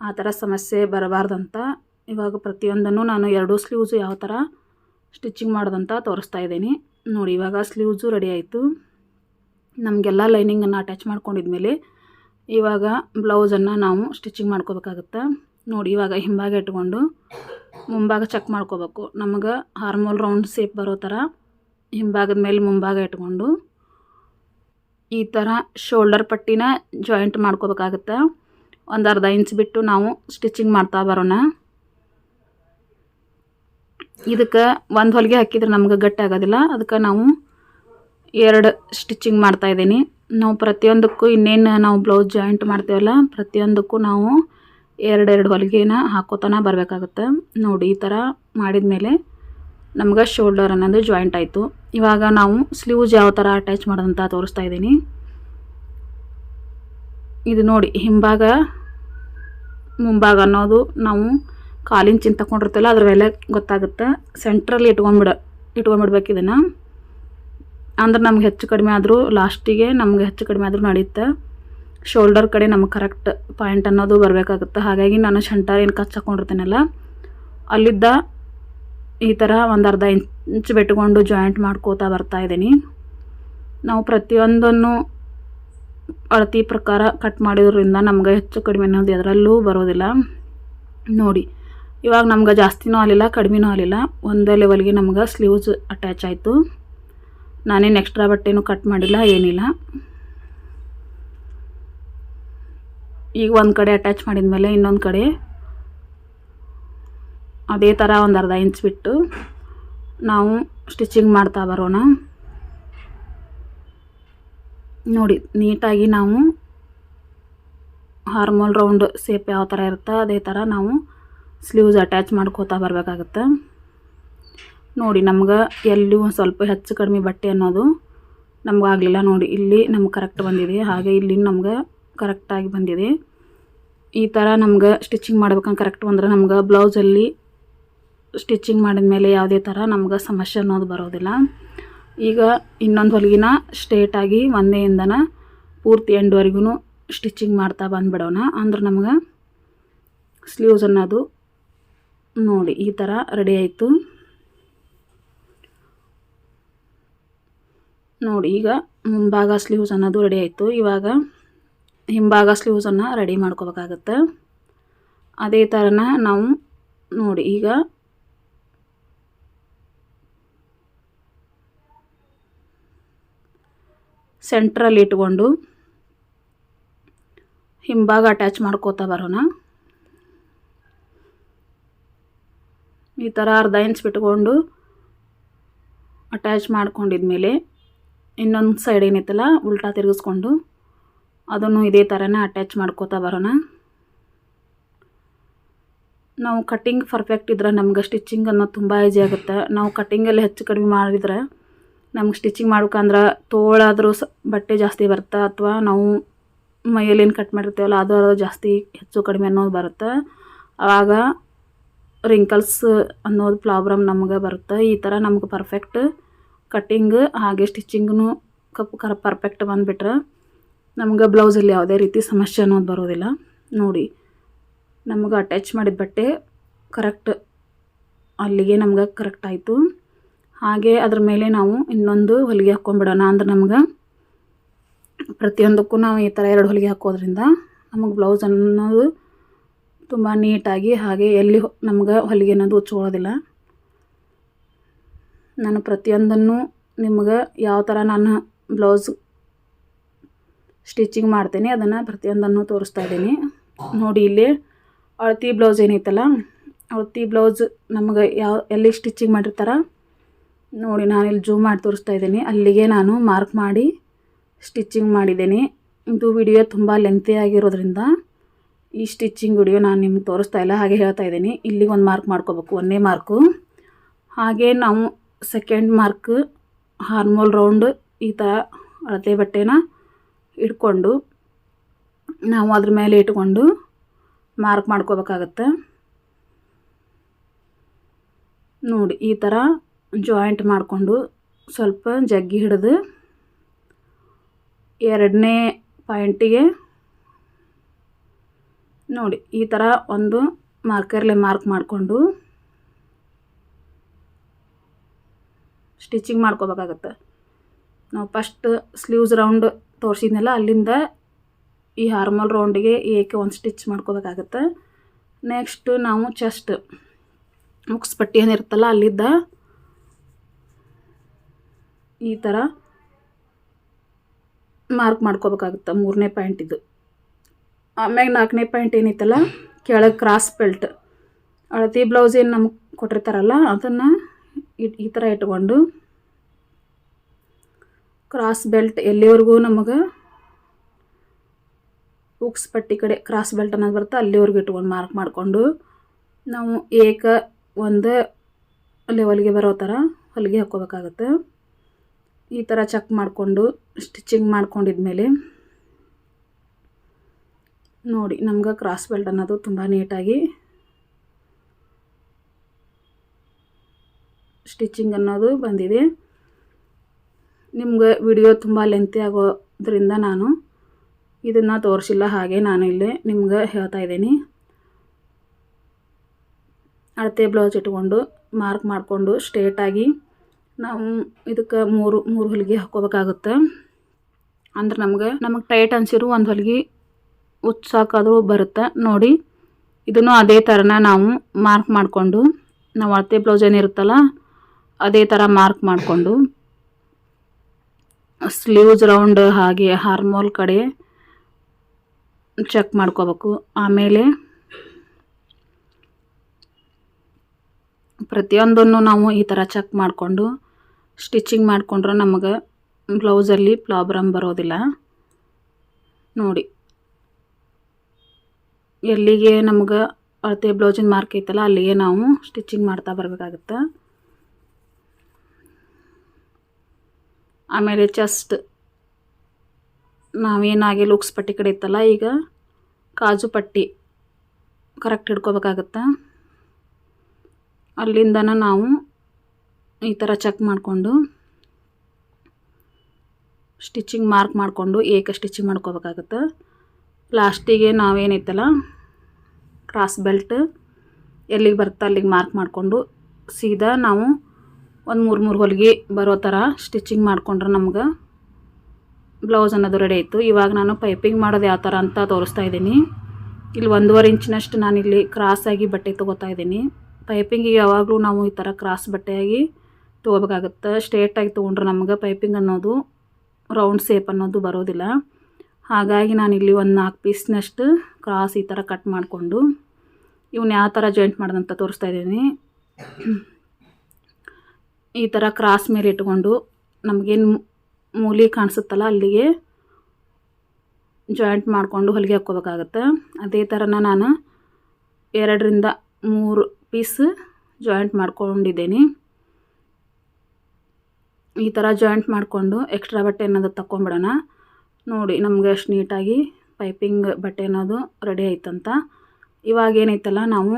ಆ ಥರ ಸಮಸ್ಯೆ ಬರಬಾರ್ದಂತ, ಇವಾಗ ಪ್ರತಿಯೊಂದನ್ನು ನಾನು ಎರಡು ಸ್ಲೀವ್ಸು ಯಾವ ಥರ ಸ್ಟಿಚಿಂಗ್ ಮಾಡೋದಂತ ತೋರಿಸ್ತಾ ಇದ್ದೀನಿ. ನೋಡಿ, ಇವಾಗ ಸ್ಲೀವ್ಸು ರೆಡಿ ಆಯಿತು. ನಮಗೆಲ್ಲ ಲೈನಿಂಗನ್ನು ಅಟ್ಯಾಚ್ ಮಾಡ್ಕೊಂಡಿದ್ಮೇಲೆ ಇವಾಗ ಬ್ಲೌಸನ್ನು ನಾವು ಸ್ಟಿಚಿಂಗ್ ಮಾಡ್ಕೋಬೇಕಾಗತ್ತೆ. ನೋಡಿ, ಇವಾಗ ಹಿಂಭಾಗ ಇಟ್ಕೊಂಡು ಮುಂಭಾಗ ಚೆಕ್ ಮಾಡ್ಕೋಬೇಕು. ನಮಗೆ ಹಾರ್ಮೋಲ್ ರೌಂಡ್ ಸೇಪ್ ಬರೋ ಥರ ಹಿಂಭಾಗದ ಮೇಲೆ ಮುಂಭಾಗ ಇಟ್ಕೊಂಡು ಈ ಥರ ಶೋಲ್ಡರ್ ಪಟ್ಟಿನ ಜಾಯಿಂಟ್ ಮಾಡ್ಕೋಬೇಕಾಗತ್ತೆ. ಒಂದು ಅರ್ಧ ಇಂಚ್ ಬಿಟ್ಟು ನಾವು ಸ್ಟಿಚಿಂಗ್ ಮಾಡ್ತಾ ಬರೋಣ. ಇದಕ್ಕೆ ಒಂದು ಹೊಲಿಗೆ ಹಾಕಿದ್ರೆ ನಮ್ಗೆ ಗಟ್ಟಿ ಆಗೋದಿಲ್ಲ. ಅದಕ್ಕೆ ನಾವು ಎರಡು ಸ್ಟಿಚಿಂಗ್ ಮಾಡ್ತಾ ಇದ್ದೀನಿ. ನಾವು ಪ್ರತಿಯೊಂದಕ್ಕೂ ಇನ್ನೇನು ನಾವು ಬ್ಲೌಸ್ ಜಾಯಿಂಟ್ ಮಾಡ್ತೀವಲ್ಲ, ಪ್ರತಿಯೊಂದಕ್ಕೂ ನಾವು ಎರಡೆರಡು ಹೊಲಿಗೆನ ಹಾಕೋತನ ಬರಬೇಕಾಗುತ್ತೆ. ನೋಡಿ ಈ ಥರ ಮಾಡಿದ ಮೇಲೆ ನಮ್ಗೆ ಶೋಲ್ಡರ್ ಅನ್ನೋದು ಜಾಯಿಂಟ್ ಆಯಿತು. ಇವಾಗ ನಾವು ಸ್ಲೀವ್ಸ್ ಯಾವ ಥರ ಅಟ್ಯಾಚ್ ಮಾಡೋದಂತ ತೋರಿಸ್ತಾ ಇದ್ದೀನಿ. ಇದು ನೋಡಿ, ಹಿಂಭಾಗ, ಮುಂಭಾಗ ಅನ್ನೋದು ನಾವು ಕಾಲಿನ ಚಿನ್ ಅದ್ರ ಮೇಲೆ ಗೊತ್ತಾಗುತ್ತೆ. ಸೆಂಟ್ರಲ್ಲಿ ಇಟ್ಕೊಂಬಿಡ ಇಟ್ಕೊಂಡ್ಬಿಡ್ಬೇಕು ಇದನ್ನು. ಅಂದ್ರೆ ನಮ್ಗೆ ಹೆಚ್ಚು ಕಡಿಮೆ ಆದರೂ ಲಾಸ್ಟಿಗೆ ನಮ್ಗೆ ಹೆಚ್ಚು ಕಡಿಮೆ ಆದರೂ ನಡೆಯುತ್ತೆ ಶೋಲ್ಡರ್ ಕಡೆ ನಮ್ಗೆ ಕರೆಕ್ಟ್ ಪಾಯಿಂಟ್ ಅನ್ನೋದು ಬರಬೇಕಾಗುತ್ತೆ. ಹಾಗಾಗಿ ನಾನು ಶಂಟರ್ ಏನು ಕಚ್ ಹಾಕೊಂಡಿರ್ತೀನಲ್ಲ ಅಲ್ಲಿದ್ದ ಈ ಥರ ಒಂದು ಅರ್ಧ ಇಂಚ್ ಬಿಟ್ಕೊಂಡು ಜಾಯಿಂಟ್ ಮಾಡ್ಕೋತಾ ಬರ್ತಾ ಇದ್ದೀನಿ. ನಾವು ಪ್ರತಿಯೊಂದನ್ನು ಅಳತಿ ಪ್ರಕಾರ ಕಟ್ ಮಾಡಿದ್ರಿಂದ ನಮ್ಗೆ ಹೆಚ್ಚು ಕಡಿಮೆ ಅನ್ನೋದು ಅದರಲ್ಲೂ ಬರೋದಿಲ್ಲ. ನೋಡಿ, ಇವಾಗ ನಮ್ಗೆ ಜಾಸ್ತಿನೂ ಆಗಲಿಲ್ಲ, ಕಡಿಮೆನೂ ಆಗಲಿಲ್ಲ. ಒಂದೇ ಲೆವೆಲ್ಗೆ ನಮ್ಗೆ ಸ್ಲೀವ್ಸ್ ಅಟ್ಯಾಚ್ ಆಯಿತು. ನಾನೇನು ಎಕ್ಸ್ಟ್ರಾ ಬಟ್ಟೆನೂ ಕಟ್ ಮಾಡಿಲ್ಲ, ಏನಿಲ್ಲ. ಈಗ ಒಂದು ಕಡೆ ಅಟ್ಯಾಚ್ ಮಾಡಿದ ಮೇಲೆ ಇನ್ನೊಂದು ಕಡೆ ಅದೇ ಥರ ಒಂದು ಅರ್ಧ ಇಂಚ್ ಬಿಟ್ಟು ನಾವು ಸ್ಟಿಚಿಂಗ್ ಮಾಡ್ತಾ ಬರೋಣ. ನೋಡಿ, ನೀಟಾಗಿ ನಾವು ಹಾರ್ಮೋಲ್ ರೌಂಡ್ ಸೇಪ್ ಯಾವ ಥರ ಇರುತ್ತೆ ಅದೇ ಥರ ನಾವು ಸ್ಲೀವ್ಸ್ ಅಟ್ಯಾಚ್ ಮಾಡ್ಕೋತಾ ಬರಬೇಕಾಗತ್ತೆ. ನೋಡಿ, ನಮ್ಗೆ ಎಲ್ಲೂ ಸ್ವಲ್ಪ ಹೆಚ್ಚು ಕಡಿಮೆ ಬಟ್ಟೆ ಅನ್ನೋದು ನಮ್ಗೆ ಆಗಲಿಲ್ಲ. ನೋಡಿ, ಇಲ್ಲಿ ನಮ್ಗೆ ಕರೆಕ್ಟ್ ಬಂದಿದೆ. ಹಾಗೆ ಇಲ್ಲಿ ನಮ್ಗೆ ಕರೆಕ್ಟಾಗಿ ಬಂದಿದೆ. ಈ ಥರ ನಮ್ಗೆ ಸ್ಟಿಚಿಂಗ್ ಮಾಡ್ಬೇಕಂದ್ರೆ ಕರೆಕ್ಟ್ ಅಂದ್ರೆ ನಮ್ಗೆ ಬ್ಲೌಸಲ್ಲಿ ಸ್ಟಿಚಿಂಗ್ ಮಾಡಿದ ಮೇಲೆ ಯಾವುದೇ ಥರ ನಮ್ಗೆ ಸಮಸ್ಯೆ ಅನ್ನೋದು ಬರೋದಿಲ್ಲ. ಈಗ ಇನ್ನೊಂದು ಹೊಲಿಗೆನ ಸ್ಟ್ರೇಟಾಗಿ ಒಂದೇಯಿಂದನ ಪೂರ್ತಿ ಎಂಡ್ವರೆಗೂ ಸ್ಟಿಚಿಂಗ್ ಮಾಡ್ತಾ ಬಂದುಬಿಡೋಣ. ಅಂದ್ರೆ ನಮ್ಗೆ ಸ್ಲೀವ್ಸ್ ಅನ್ನೋದು ನೋಡಿ, ಈ ಥರ ರೆಡಿ ಆಯಿತು. ನೋಡಿ, ಈಗ ಮುಂಭಾಗ ಸ್ಲೀವ್ಸ್ ಅನ್ನೋದು ರೆಡಿ ಆಯಿತು. ಇವಾಗ ಹಿಂಭಾಗ ಸ್ಲೀವ್ಸನ್ನು ರೆಡಿ ಮಾಡ್ಕೋಬೇಕಾಗತ್ತೆ. ಅದೇ ಥರನ ನಾವು ನೋಡಿ, ಈಗ ಸೆಂಟ್ರಲ್ಲಿ ಇಟ್ಕೊಂಡು ಹಿಂಭಾಗ ಅಟ್ಯಾಚ್ ಮಾಡ್ಕೋತಾ ಬರೋಣ. ಈ ಥರ ಅರ್ಧ ಇಂಚ್ ಬಿಟ್ಕೊಂಡು ಅಟ್ಯಾಚ್ ಮಾಡ್ಕೊಂಡಿದ್ಮೇಲೆ ಇನ್ನೊಂದು ಸೈಡ್ ಏನೈತಲ್ಲ ಉಲ್ಟಾ ತಿರುಗಿಸ್ಕೊಂಡು ಅದನ್ನು ಇದೇ ಥರನೇ ಅಟ್ಯಾಚ್ ಮಾಡ್ಕೋತಾ ಬರೋಣ. ನಾವು ಕಟ್ಟಿಂಗ್ ಪರ್ಫೆಕ್ಟ್ ಇದ್ರೆ ನಮ್ಗೆ ಸ್ಟಿಚಿಂಗ್ ಅನ್ನೋದು ತುಂಬ ಈಸಿ ಆಗುತ್ತೆ. ನಾವು ಕಟ್ಟಿಂಗಲ್ಲಿ ಹೆಚ್ಚು ಕಡಿಮೆ ಮಾಡಿದ್ರೆ ನಮ್ಗೆ ಸ್ಟಿಚಿಂಗ್ ಮಾಡ್ಬೇಕಂದ್ರೆ ತೋಳಾದರೂ ಸ ಬಟ್ಟೆ ಜಾಸ್ತಿ ಬರುತ್ತೆ ಅಥವಾ ನಾವು ಮೈಯಲ್ಲೇನು ಕಟ್ ಮಾಡಿರ್ತೀವಲ್ಲ ಅದು ಅದು ಜಾಸ್ತಿ ಹೆಚ್ಚು ಕಡಿಮೆ ಅನ್ನೋದು ಬರುತ್ತೆ. ಆವಾಗ ರಿಂಕಲ್ಸ್ ಅನ್ನೋದು ಪ್ರಾಬ್ಲಮ್ ನಮ್ಗೆ ಬರುತ್ತೆ. ಈ ಥರ ನಮ್ಗೆ ಪರ್ಫೆಕ್ಟ್ ಕಟ್ಟಿಂಗ್ ಹಾಗೆ ಸ್ಟಿಚಿಂಗ್ನು ಕಪ್ ಕರ ಪರ್ಫೆಕ್ಟ್ ಬಂದುಬಿಟ್ರೆ ನಮ್ಗೆ ಬ್ಲೌಸಲ್ಲಿ ಯಾವುದೇ ರೀತಿ ಸಮಸ್ಯೆ ಅನ್ನೋದು ಬರೋದಿಲ್ಲ. ನೋಡಿ, ನಮ್ಗೆ ಅಟ್ಯಾಚ್ ಮಾಡಿದ ಬಟ್ಟೆ ಕರೆಕ್ಟ್ ಅಲ್ಲಿಗೆ ನಮ್ಗೆ ಕರೆಕ್ಟ್ ಆಯಿತು. ಹಾಗೆ ಅದ್ರ ಮೇಲೆ ನಾವು ಇನ್ನೊಂದು ಹೊಲಿಗೆ ಹಾಕ್ಕೊಂಬಿಡೋಣ ಅಂದ್ರೆ ನಮ್ಗೆ ಪ್ರತಿಯೊಂದಕ್ಕೂ ನಾವು ಈ ಥರ ಎರಡು ಹೊಲಿಗೆ ಹಾಕೋದ್ರಿಂದ ನಮಗೆ ಬ್ಲೌಸ್ ಅನ್ನೋದು ತುಂಬ ನೀಟಾಗಿ ಹಾಗೆ ಎಲ್ಲಿ ನಮ್ಗೆ ಹೊಲಿಗೆ ಅನ್ನೋದು ಉಚ್ಕೊಳ್ಳೋದಿಲ್ಲ. ನಾನು ಪ್ರತಿಯೊಂದನ್ನು ನಿಮ್ಗೆ ಯಾವ ಥರ ನಾನು ಬ್ಲೌಸ್ ಸ್ಟಿಚಿಂಗ್ ಮಾಡ್ತೀನಿ ಅದನ್ನು ಪ್ರತಿಯೊಂದನ್ನು ತೋರಿಸ್ತಾ ಇದ್ದೀನಿ. ನೋಡಿ ಇಲ್ಲಿ ಅಳತಿ ಬ್ಲೌಸ್ ಏನೈತಲ್ಲ, ಅಳತಿ ಬ್ಲೌಸ್ ನಮಗೆ ಯಾವ ಎಲ್ಲಿ ಸ್ಟಿಚಿಂಗ್ ಮಾಡಿರ್ತಾರ ನೋಡಿ ನಾನು ಇಲ್ಲಿ ಜೂಮ್ ಮಾಡಿ ತೋರಿಸ್ತಾ ಇದ್ದೀನಿ. ಅಲ್ಲಿಗೆ ನಾನು ಮಾರ್ಕ್ ಮಾಡಿ ಸ್ಟಿಚ್ಚಿಂಗ್ ಮಾಡಿದ್ದೀನಿ. ಇದು ವಿಡಿಯೋ ತುಂಬ ಲೆಂತಿ ಆಗಿರೋದ್ರಿಂದ ಈ ಸ್ಟಿಚ್ಚಿಂಗ್ ವಿಡಿಯೋ ನಾನು ನಿಮ್ಗೆ ತೋರಿಸ್ತಾ ಇಲ್ಲ, ಹಾಗೆ ಹೇಳ್ತಾ ಇದ್ದೀನಿ. ಇಲ್ಲಿಗೆ ಒಂದು ಮಾರ್ಕ್ ಮಾಡ್ಕೋಬೇಕು ಒಂದನೇ ಮಾರ್ಕು. ಹಾಗೆ ನಾವು ಸೆಕೆಂಡ್ ಮಾರ್ಕ್ ಹಾರ್ಮೋಲ್ ರೌಂಡ್ ಈ ಥರ ಅಳತೆ ಬಟ್ಟೆನ ಇಟ್ಕೊಂಡು ನಾವು ಅದ್ರ ಮೇಲೆ ಇಟ್ಕೊಂಡು ಮಾರ್ಕ್ ಮಾಡ್ಕೋಬೇಕಾಗತ್ತೆ. ನೋಡಿ, ಈ ಥರ ಜಾಯಿಂಟ್ ಮಾಡಿಕೊಂಡು ಸ್ವಲ್ಪ ಜಗ್ಗಿ ಹಿಡಿದು ಎರಡನೇ ಪಾಯಿಂಟಿಗೆ ನೋಡಿ, ಈ ಥರ ಒಂದು ಮಾರ್ಕರ್ಲೆ ಮಾರ್ಕ್ ಮಾಡಿಕೊಂಡು ಸ್ಟಿಚಿಂಗ್ ಮಾಡ್ಕೋಬೇಕಾಗತ್ತೆ. ನಾವು ಫಸ್ಟ್ ಸ್ಲೀವ್ಸ್ ರೌಂಡ್ ತೋರಿಸಿದ್ನಲ್ಲ, ಅಲ್ಲಿಂದ ಈ ಹಾರ್ಮಲ್ ರೌಂಡಿಗೆ ಏಕೆ ಒಂದು ಸ್ಟಿಚ್ ಮಾಡ್ಕೋಬೇಕಾಗತ್ತೆ. ನೆಕ್ಸ್ಟ್ ನಾವು ಚೆಸ್ಟ್ ಮುಕ್ಸ್ ಪಟ್ಟಿ ಏನಿರುತ್ತಲ್ಲ, ಅಲ್ಲಿದ್ದ ಈ ಥರ ಮಾರ್ಕ್ ಮಾಡ್ಕೋಬೇಕಾಗುತ್ತೆ ಮೂರನೇ ಪಾಯಿಂಟ್ ಇದು. ಆಮ್ಯಾಗ ನಾಲ್ಕನೇ ಪಾಯಿಂಟ್ ಏನೈತಲ್ಲ ಕೆಳಗೆ ಕ್ರಾಸ್ ಬೆಲ್ಟ್ ಅಳತಿ ಬ್ಲೌಸ್ ಏನು ನಮ್ಗೆ ಕೊಟ್ಟಿರ್ತಾರಲ್ಲ, ಅದನ್ನು ಈ ಥರ ಇಟ್ಕೊಂಡು ಕ್ರಾಸ್ ಬೆಲ್ಟ್ ಎಲ್ಲಿವರೆಗೂ ನಮಗೆ ಉಕ್ಸ್ ಪಟ್ಟಿ ಕಡೆ ಕ್ರಾಸ್ ಬೆಲ್ಟ್ ಅನ್ನೋದು ಬರುತ್ತೆ, ಅಲ್ಲಿವರೆಗೂ ಇಟ್ಕೊಂಡು ಮಾರ್ಕ್ ಮಾಡಿಕೊಂಡು ನಾವು ಏಕ, ಒಂದು ಲೆವೆಲ್ಗೆ ಬರೋ ಥರ ಹೊಲಿಗೆ ಹಾಕ್ಕೋಬೇಕಾಗತ್ತೆ. ಈ ಥರ ಚೆಕ್ ಮಾಡಿಕೊಂಡು ಸ್ಟಿಚಿಂಗ್ ಮಾಡ್ಕೊಂಡಿದ್ಮೇಲೆ ನೋಡಿ ನಮ್ಗೆ ಕ್ರಾಸ್ ಬೆಲ್ಟ್ ಅನ್ನೋದು ತುಂಬ ನೀಟಾಗಿ ಸ್ಟಿಚಿಂಗ್ ಅನ್ನೋದು ಬಂದಿದೆ. ನಿಮ್ಗೆ ವಿಡಿಯೋ ತುಂಬ ಲೆಂತಿ ಆಗೋದ್ರಿಂದ ನಾನು ಇದನ್ನು ತೋರಿಸಿಲ್ಲ, ಹಾಗೆ ನಾನು ಇಲ್ಲಿ ನಿಮ್ಗೆ ಹೇಳ್ತಾ ಇದ್ದೀನಿ. ಅಳತೆ ಬ್ಲೌಸ್ ಇಟ್ಕೊಂಡು ಮಾರ್ಕ್ ಮಾಡಿಕೊಂಡು ಸ್ಟ್ರೇಟಾಗಿ ನಾವು ಇದಕ್ಕೆ ಮೂರು ಮೂರು ಹೊಲಿಗೆ ಹಾಕೋಬೇಕಾಗುತ್ತೆ. ಅಂದ್ರೆ ನಮ್ಗೆ, ನಮಗೆ ಟೈಟ್ ಅನ್ಸಿರೋ ಒಂದು ಹೊಲಿಗೆ ಉಚ್ಚಾಕಾದರೂ ಬರುತ್ತೆ. ನೋಡಿ, ಇದನ್ನು ಅದೇ ಥರನ ನಾವು ಮಾರ್ಕ್ ಮಾಡಿಕೊಂಡು, ನಾವು ಅಳತೆ ಬ್ಲೌಸ್ ಏನಿರುತ್ತಲ್ಲ ಅದೇ ಥರ ಮಾರ್ಕ್ ಮಾಡಿಕೊಂಡು ಸ್ಲೀವ್ಸ್ ರೌಂಡ್ ಹಾಗೆ ಹಾರ್ಮೋಲ್ ಕಡೆ ಚೆಕ್ ಮಾಡ್ಕೋಬೇಕು. ಆಮೇಲೆ ಪ್ರತಿಯೊಂದನ್ನು ನಾವು ಈ ಥರ ಚೆಕ್ ಮಾಡಿಕೊಂಡು ಸ್ಟಿಚಿಂಗ್ ಮಾಡಿಕೊಂಡ್ರೆ ನಮಗೆ ಬ್ಲೌಸಲ್ಲಿ ಪ್ರಾಬ್ಲಮ್ ಬರೋದಿಲ್ಲ. ನೋಡಿ. ಎಲ್ಲಿಗೆ ನಮಗೆ ಅಳತೆ ಬ್ಲೌಸಿನ ಮಾರ್ಕ್ ಐತಲ್ಲ ಅಲ್ಲಿಗೆ ನಾವು ಸ್ಟಿಚಿಂಗ್ ಮಾಡ್ತಾ ಬರಬೇಕಾಗತ್ತೆ. ಆಮೇಲೆ ಚೆಸ್ಟ್ ನಾವೇನಾಗಿ ಲುಕ್ಸ್ ಪಟ್ಟಿ ಕಡೆ ಇತ್ತಲ್ಲ ಈಗ ಕಾಜು ಪಟ್ಟಿ ಕರೆಕ್ಟ್ ಹಿಡ್ಕೋಬೇಕಾಗತ್ತೆ. ಅಲ್ಲಿಂದನ ನಾವು ಈ ಥರ ಚೆಕ್ ಮಾಡಿಕೊಂಡು ಸ್ಟಿಚಿಂಗ್ ಮಾರ್ಕ್ ಮಾಡಿಕೊಂಡು ಏಕ ಸ್ಟಿಚಿಂಗ್ ಮಾಡ್ಕೋಬೇಕಾಗತ್ತೆ. ಲಾಸ್ಟಿಗೆ ನಾವೇನೈತಲ್ಲ ಕ್ರಾಸ್ ಬೆಲ್ಟ್ ಎಲ್ಲಿಗೆ ಬರುತ್ತೆ ಅಲ್ಲಿಗೆ ಮಾರ್ಕ್ ಮಾಡಿಕೊಂಡು ಸೀದಾ ನಾವು ಒಂದು ಮೂರು ಮೂರು ಹೊಲಿಗೆ ಬರೋ ಥರ ಸ್ಟಿಚಿಂಗ್ ಮಾಡಿಕೊಂಡ್ರೆ ನಮ್ಗೆ ಬ್ಲೌಸ್ ಅನ್ನೋದು ರೆಡಿ ಆಯಿತು. ಇವಾಗ ನಾನು ಪೈಪಿಂಗ್ ಮಾಡೋದು ಯಾವ ಥರ ಅಂತ ತೋರಿಸ್ತಾ ಇದ್ದೀನಿ. ಇಲ್ಲಿ ಒಂದೂವರೆ ಇಂಚಿನಷ್ಟು ನಾನಿಲ್ಲಿ ಕ್ರಾಸಾಗಿ ಬಟ್ಟೆ ತೊಗೋತಾ ಇದ್ದೀನಿ. ಪೈಪಿಂಗಿಗೆ ಯಾವಾಗಲೂ ನಾವು ಈ ಥರ ಕ್ರಾಸ್ ಬಟ್ಟೆಯಾಗಿ ತೊಗೋಬೇಕಾಗುತ್ತೆ. ಸ್ಟ್ರೇಟಾಗಿ ತೊಗೊಂಡ್ರೆ ನಮ್ಗೆ ಪೈಪಿಂಗ್ ಅನ್ನೋದು ರೌಂಡ್ ಶೇಪ್ ಅನ್ನೋದು ಬರೋದಿಲ್ಲ. ಹಾಗಾಗಿ ನಾನು ಇಲ್ಲಿ ಒಂದು ನಾಲ್ಕು ಪೀಸ್ನಷ್ಟು ಕ್ರಾಸ್ ಈ ಥರ ಕಟ್ ಮಾಡಿಕೊಂಡು ಇವನ್ನ ಯಾವ ಥರ ಜಾಯಿಂಟ್ ಮಾಡೋದಂತ ತೋರಿಸ್ತಾ ಇದ್ದೀನಿ. ಈ ಥರ ಕ್ರಾಸ್ ಮೇಲೆ ಇಟ್ಕೊಂಡು ನಮಗೇನು ಮೂಲಿ ಕಾಣಿಸುತ್ತಲ್ಲ ಅಲ್ಲಿಗೆ ಜಾಯಿಂಟ್ ಮಾಡಿಕೊಂಡು ಹೊಲಿಗೆ ಹಾಕ್ಕೋಬೇಕಾಗತ್ತೆ. ಅದೇ ಥರನ ನಾನು ಎರಡರಿಂದ ಮೂರು ಪೀಸ್ ಜಾಯಿಂಟ್ ಮಾಡ್ಕೊಂಡಿದ್ದೀನಿ. ಈ ಥರ ಜಾಯಿಂಟ್ ಮಾಡಿಕೊಂಡು ಎಕ್ಸ್ಟ್ರಾ ಬಟ್ಟೆ ಅನ್ನೋದು ತಗೊಂಬಿಡೋಣ ನೋಡಿ, ನಮಗೆ ಅಷ್ಟು ನೀಟಾಗಿ ಪೈಪಿಂಗ್ ಬಟ್ಟೆ ಅನ್ನೋದು ರೆಡಿ ಆಯ್ತಂತ. ಇವಾಗ ಏನೈತಲ್ಲ, ನಾವು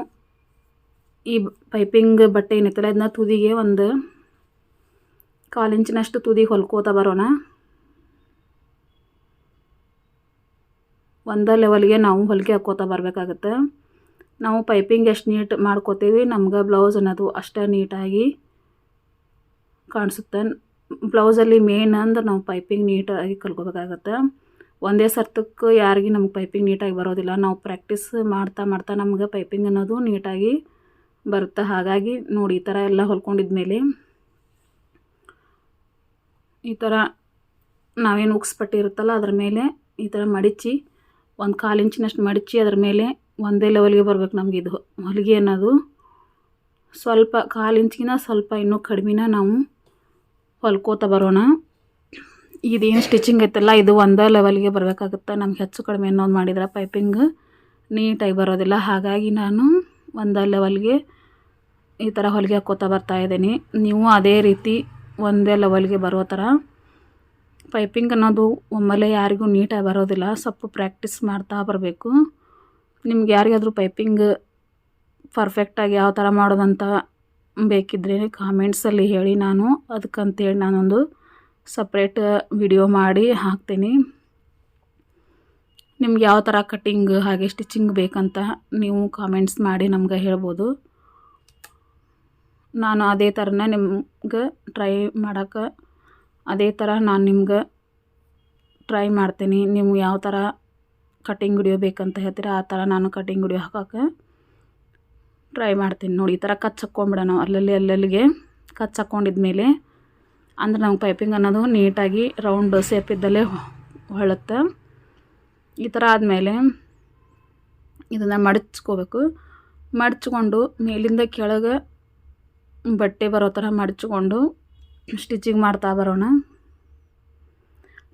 ಈ ಪೈಪಿಂಗ್ ಬಟ್ಟೆ ಏನೈತಲ್ಲ, ಇದನ್ನ ತುದಿಗೆ ಒಂದು ಕಾಲು ಇಂಚಿನಷ್ಟು ತುದಿಗೆ ಹೊಲ್ಕೋತಾ ಬರೋಣ. ಒಂದೇ ಲೆವೆಲ್ಗೆ ನಾವು ಹೊಲಿಗೆ ಹಾಕ್ಕೋತಾ ಬರಬೇಕಾಗತ್ತೆ. ನಾವು ಪೈಪಿಂಗ್ ಎಷ್ಟು ನೀಟ್ ಮಾಡ್ಕೋತೀವಿ, ನಮ್ಗೆ ಬ್ಲೌಸ್ ಅನ್ನೋದು ಅಷ್ಟೇ ನೀಟಾಗಿ ಕಾಣಿಸುತ್ತೆ. ಬ್ಲೌಸಲ್ಲಿ ಮೇನ್ ಅಂದ್ರೆ ನಾವು ಪೈಪಿಂಗ್ ನೀಟಾಗಿ ಕಲ್ಕೋಬೇಕಾಗತ್ತೆ ಒಂದೇ ಸರ್ತಕ್ಕೆ ಯಾರಿಗೆ ನಮ್ಗೆ ಪೈಪಿಂಗ್ ನೀಟಾಗಿ ಬರೋದಿಲ್ಲ. ನಾವು ಪ್ರಾಕ್ಟೀಸ್ ಮಾಡ್ತಾ ಮಾಡ್ತಾ ನಮ್ಗೆ ಪೈಪಿಂಗ್ ಅನ್ನೋದು ನೀಟಾಗಿ ಬರುತ್ತೆ. ಹಾಗಾಗಿ ನೋಡಿ, ಈ ಥರ ಎಲ್ಲ ಹೊಲ್ಕೊಂಡಿದ್ಮೇಲೆ ಈ ಥರ ನಾವೇನು ಉಕ್ಸ್ ಪಟ್ಟಿ ಇರುತ್ತಲ್ಲ, ಅದ್ರ ಮೇಲೆ ಈ ಥರ ಮಡಿಚಿ, ಒಂದು ಕಾಲು ಇಂಚಿನಷ್ಟು ಮಡಿಚಿ ಅದ್ರ ಮೇಲೆ ಒಂದೇ ಲೆವೆಲ್ಗೆ ಬರ್ಬೇಕು ನಮ್ಗೆ ಇದು ಹೊಲಿಗೆ ಅನ್ನೋದು. ಸ್ವಲ್ಪ ಕಾಲು ಇಂಚಿನ ಸ್ವಲ್ಪ ಇನ್ನೂ ಕಡಿಮೆನ ನಾವು ಹೊಲ್ಕೋತ ಬರೋಣ. ಇದೇನು ಸ್ಟಿಚಿಂಗ್ ಐತಲ್ಲ, ಇದು ಒಂದೇ ಲೆವೆಲ್ಗೆ ಬರಬೇಕಾಗುತ್ತೆ. ನಮ್ಗೆ ಹೆಚ್ಚು ಕಡಿಮೆ ಅನ್ನೋದು ಮಾಡಿದ್ರೆ ಪೈಪಿಂಗ್ ನೀಟಾಗಿ ಬರೋದಿಲ್ಲ. ಹಾಗಾಗಿ ನಾನು ಒಂದೇ ಲೆವೆಲ್ಗೆ ಈ ಥರ ಹೊಲಿಗೆ ಹಾಕೋತ ಬರ್ತಾ ಇದ್ದೀನಿ. ನೀವು ಅದೇ ರೀತಿ ಒಂದೇ ಲೆವೆಲ್ಗೆ ಬರೋ ಥರ ಪೈಪಿಂಗ್ ಅನ್ನೋದು ಒಮ್ಮೆಲೆ ಯಾರಿಗೂ ನೀಟಾಗಿ ಬರೋದಿಲ್ಲ. ಸ್ವಲ್ಪ ಪ್ರಾಕ್ಟೀಸ್ ಮಾಡ್ತಾ ಬರಬೇಕು. ನಿಮ್ಗೆ ಯಾರಿಗಾದರೂ ಪೈಪಿಂಗ್ ಪರ್ಫೆಕ್ಟಾಗಿ ಯಾವ ಥರ ಮಾಡೋದಂತ ಬೇಕಿದ್ರೆ ಕಾಮೆಂಟ್ಸಲ್ಲಿ ಹೇಳಿ ನಾನು. ಅದಕ್ಕಂತೇಳಿ ನಾನೊಂದು ಸಪ್ರೇಟ್ ವಿಡಿಯೋ ಮಾಡಿ ಹಾಕ್ತೀನಿ. ನಿಮ್ಗೆ ಯಾವ ಥರ ಕಟ್ಟಿಂಗ್ ಹಾಗೆ ಸ್ಟಿಚಿಂಗ್ ಬೇಕಂತ ನೀವು ಕಾಮೆಂಟ್ಸ್ ಮಾಡಿ ನಮ್ಗೆ ಹೇಳ್ಬೋದು. ನಾನು ಅದೇ ಥರನೇ ನಿಮ್ಗೆ ಟ್ರೈ ಮಾಡೋಕ್ಕೆ ಅದೇ ಥರ ನಾನು ನಿಮ್ಗೆ ಟ್ರೈ ಮಾಡ್ತೀನಿ. ನೀವು ಯಾವ ಥರ ಕಟ್ಟಿಂಗ್ ವಿಡಿಯೋ ಬೇಕಂತ ಹೇಳ್ತೀರ, ಆ ಥರ ನಾನು ಕಟ್ಟಿಂಗ್ ಹಿಡಿಯೋ ಹಾಕೋಕ್ಕೆ ಟ್ರೈ ಮಾಡ್ತೀನಿ ನೋಡಿ, ಈ ಥರ ಕಚ್ ನಾವು ಅಲ್ಲಲ್ಲಿ, ಅಲ್ಲಲ್ಲಿಗೆ ಕಚ್ ಹಾಕ್ಕೊಂಡಿದ್ಮೇಲೆ ಅಂದ್ರೆ ನಮ್ಗೆ ಪೈಪಿಂಗ್ ಅನ್ನೋದು ನೀಟಾಗಿ ರೌಂಡ್ ಸೇಪ್ ಇದ್ದಲ್ಲೇ ಹೊಳುತ್ತೆ. ಈ ಥರ ಆದಮೇಲೆ ಇದನ್ನು ಮಡಚ್ಕೋಬೇಕು. ಮಡಚ್ಕೊಂಡು ಮೇಲಿಂದ ಕೆಳಗೆ ಬಟ್ಟೆ ಬರೋ ಥರ ಮಡಚ್ಕೊಂಡು ಸ್ಟಿಚಿಂಗ್ ಮಾಡ್ತಾ ಬರೋಣ.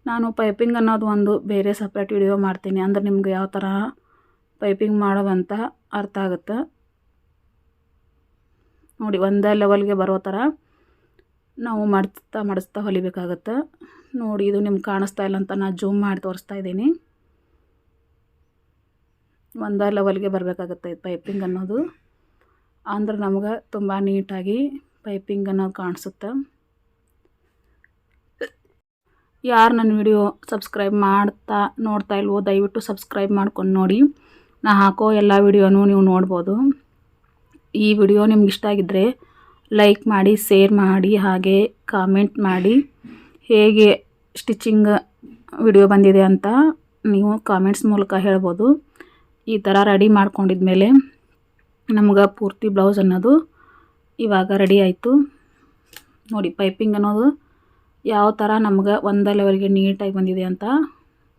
ನಾನು ಪೈಪಿಂಗ್ ಅನ್ನೋದು ಒಂದು ಬೇರೆ ಸಪ್ರೇಟ್ ವಿಡಿಯೋ ಮಾಡ್ತೀನಿ. ಅಂದ್ರೆ ನಿಮ್ಗೆ ಯಾವ ಥರ ಪೈಪಿಂಗ್ ಮಾಡೋದಂತ ಅರ್ಥ ಆಗುತ್ತೆ. ನೋಡಿ, ಒಂದೇ ಲೆವೆಲ್ಗೆ ಬರೋ ಥರ ನಾವು ಮಡಿಸ್ತಾ ಮಾಡಿಸ್ತಾ ಹೊಲಿಬೇಕಾಗತ್ತೆ. ನೋಡಿ, ಇದು ನಿಮ್ಗೆ ಕಾಣಿಸ್ತಾ ಇಲ್ಲ ಅಂತ ನಾನು ಜೂಮ್ ಮಾಡಿ ತೋರಿಸ್ತಾ ಇದ್ದೀನಿ. ಒಂದೇ ಲೆವೆಲ್ಗೆ ಬರಬೇಕಾಗತ್ತೆ ಪೈಪಿಂಗ್ ಅನ್ನೋದು. ಅಂದ್ರೆ ನಮ್ಗೆ ತುಂಬ ನೀಟಾಗಿ ಪೈಪಿಂಗ್ ಅನ್ನೋದು ಕಾಣಿಸುತ್ತೆ. ಯಾರು ನನ್ನ ವಿಡಿಯೋ ಸಬ್ಸ್ಕ್ರೈಬ್ ಮಾಡ್ತಾ, ನೋಡ್ತಾ ಇಲ್ವೋ, ದಯವಿಟ್ಟು ಸಬ್ಸ್ಕ್ರೈಬ್ ಮಾಡ್ಕೊಂಡು ನೋಡಿ. ನಾ ಹಾಕೋ ಎಲ್ಲ ವಿಡಿಯೋನೂ ನೀವು ನೋಡ್ಬೋದು. ಈ ವಿಡಿಯೋ ನಿಮ್ಗೆ ಇಷ್ಟ ಆಗಿದ್ದರೆ ಲೈಕ್ ಮಾಡಿ, ಶೇರ್ ಮಾಡಿ, ಹಾಗೆ ಕಾಮೆಂಟ್ ಮಾಡಿ. ಹೇಗೆ ಸ್ಟಿಚಿಂಗ್ ವಿಡಿಯೋ ಬಂದಿದೆ ಅಂತ ನೀವು ಕಾಮೆಂಟ್ಸ್ ಮೂಲಕ ಹೇಳ್ಬೋದು. ಈ ಥರ ರೆಡಿ ಮಾಡ್ಕೊಂಡಿದ ಮೇಲೆ ನಮ್ಗೆ ಪೂರ್ತಿ ಬ್ಲೌಸ್ ಅನ್ನೋದು ಇವಾಗ ರೆಡಿ ಆಯಿತು. ನೋಡಿ, ಪೈಪಿಂಗ್ ಅನ್ನೋದು ಯಾವ ಥರ ನಮ್ಗೆ ಒಂದು ಲೆವೆಲ್ಗೆ ನೀಟಾಗಿ ಬಂದಿದೆ ಅಂತ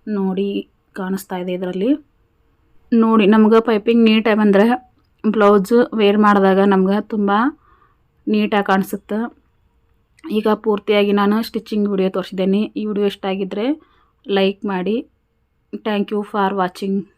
ನೋಡಿ ಕಾಣಿಸ್ತಾ ಇದೆ ಇದರಲ್ಲಿ. ನೋಡಿ, ನಮ್ಗೆ ಪೈಪಿಂಗ್ ನೀಟಾಗಿ ಬಂದರೆ ಬ್ಲೌಸು ವೇರ್ ಮಾಡಿದಾಗ ನಮ್ಗೆ ತುಂಬ ನೀಟಾಗಿ ಕಾಣಿಸುತ್ತೆ. ಈಗ ಪೂರ್ತಿಯಾಗಿ ನಾನು ಸ್ಟಿಚಿಂಗ್ ವಿಡಿಯೋ ತೋರಿಸಿದ್ದೇನೆ. ಈ ವಿಡಿಯೋ ಇಷ್ಟ ಆಗಿದ್ದರೆ ಲೈಕ್ ಮಾಡಿ. Thank you for watching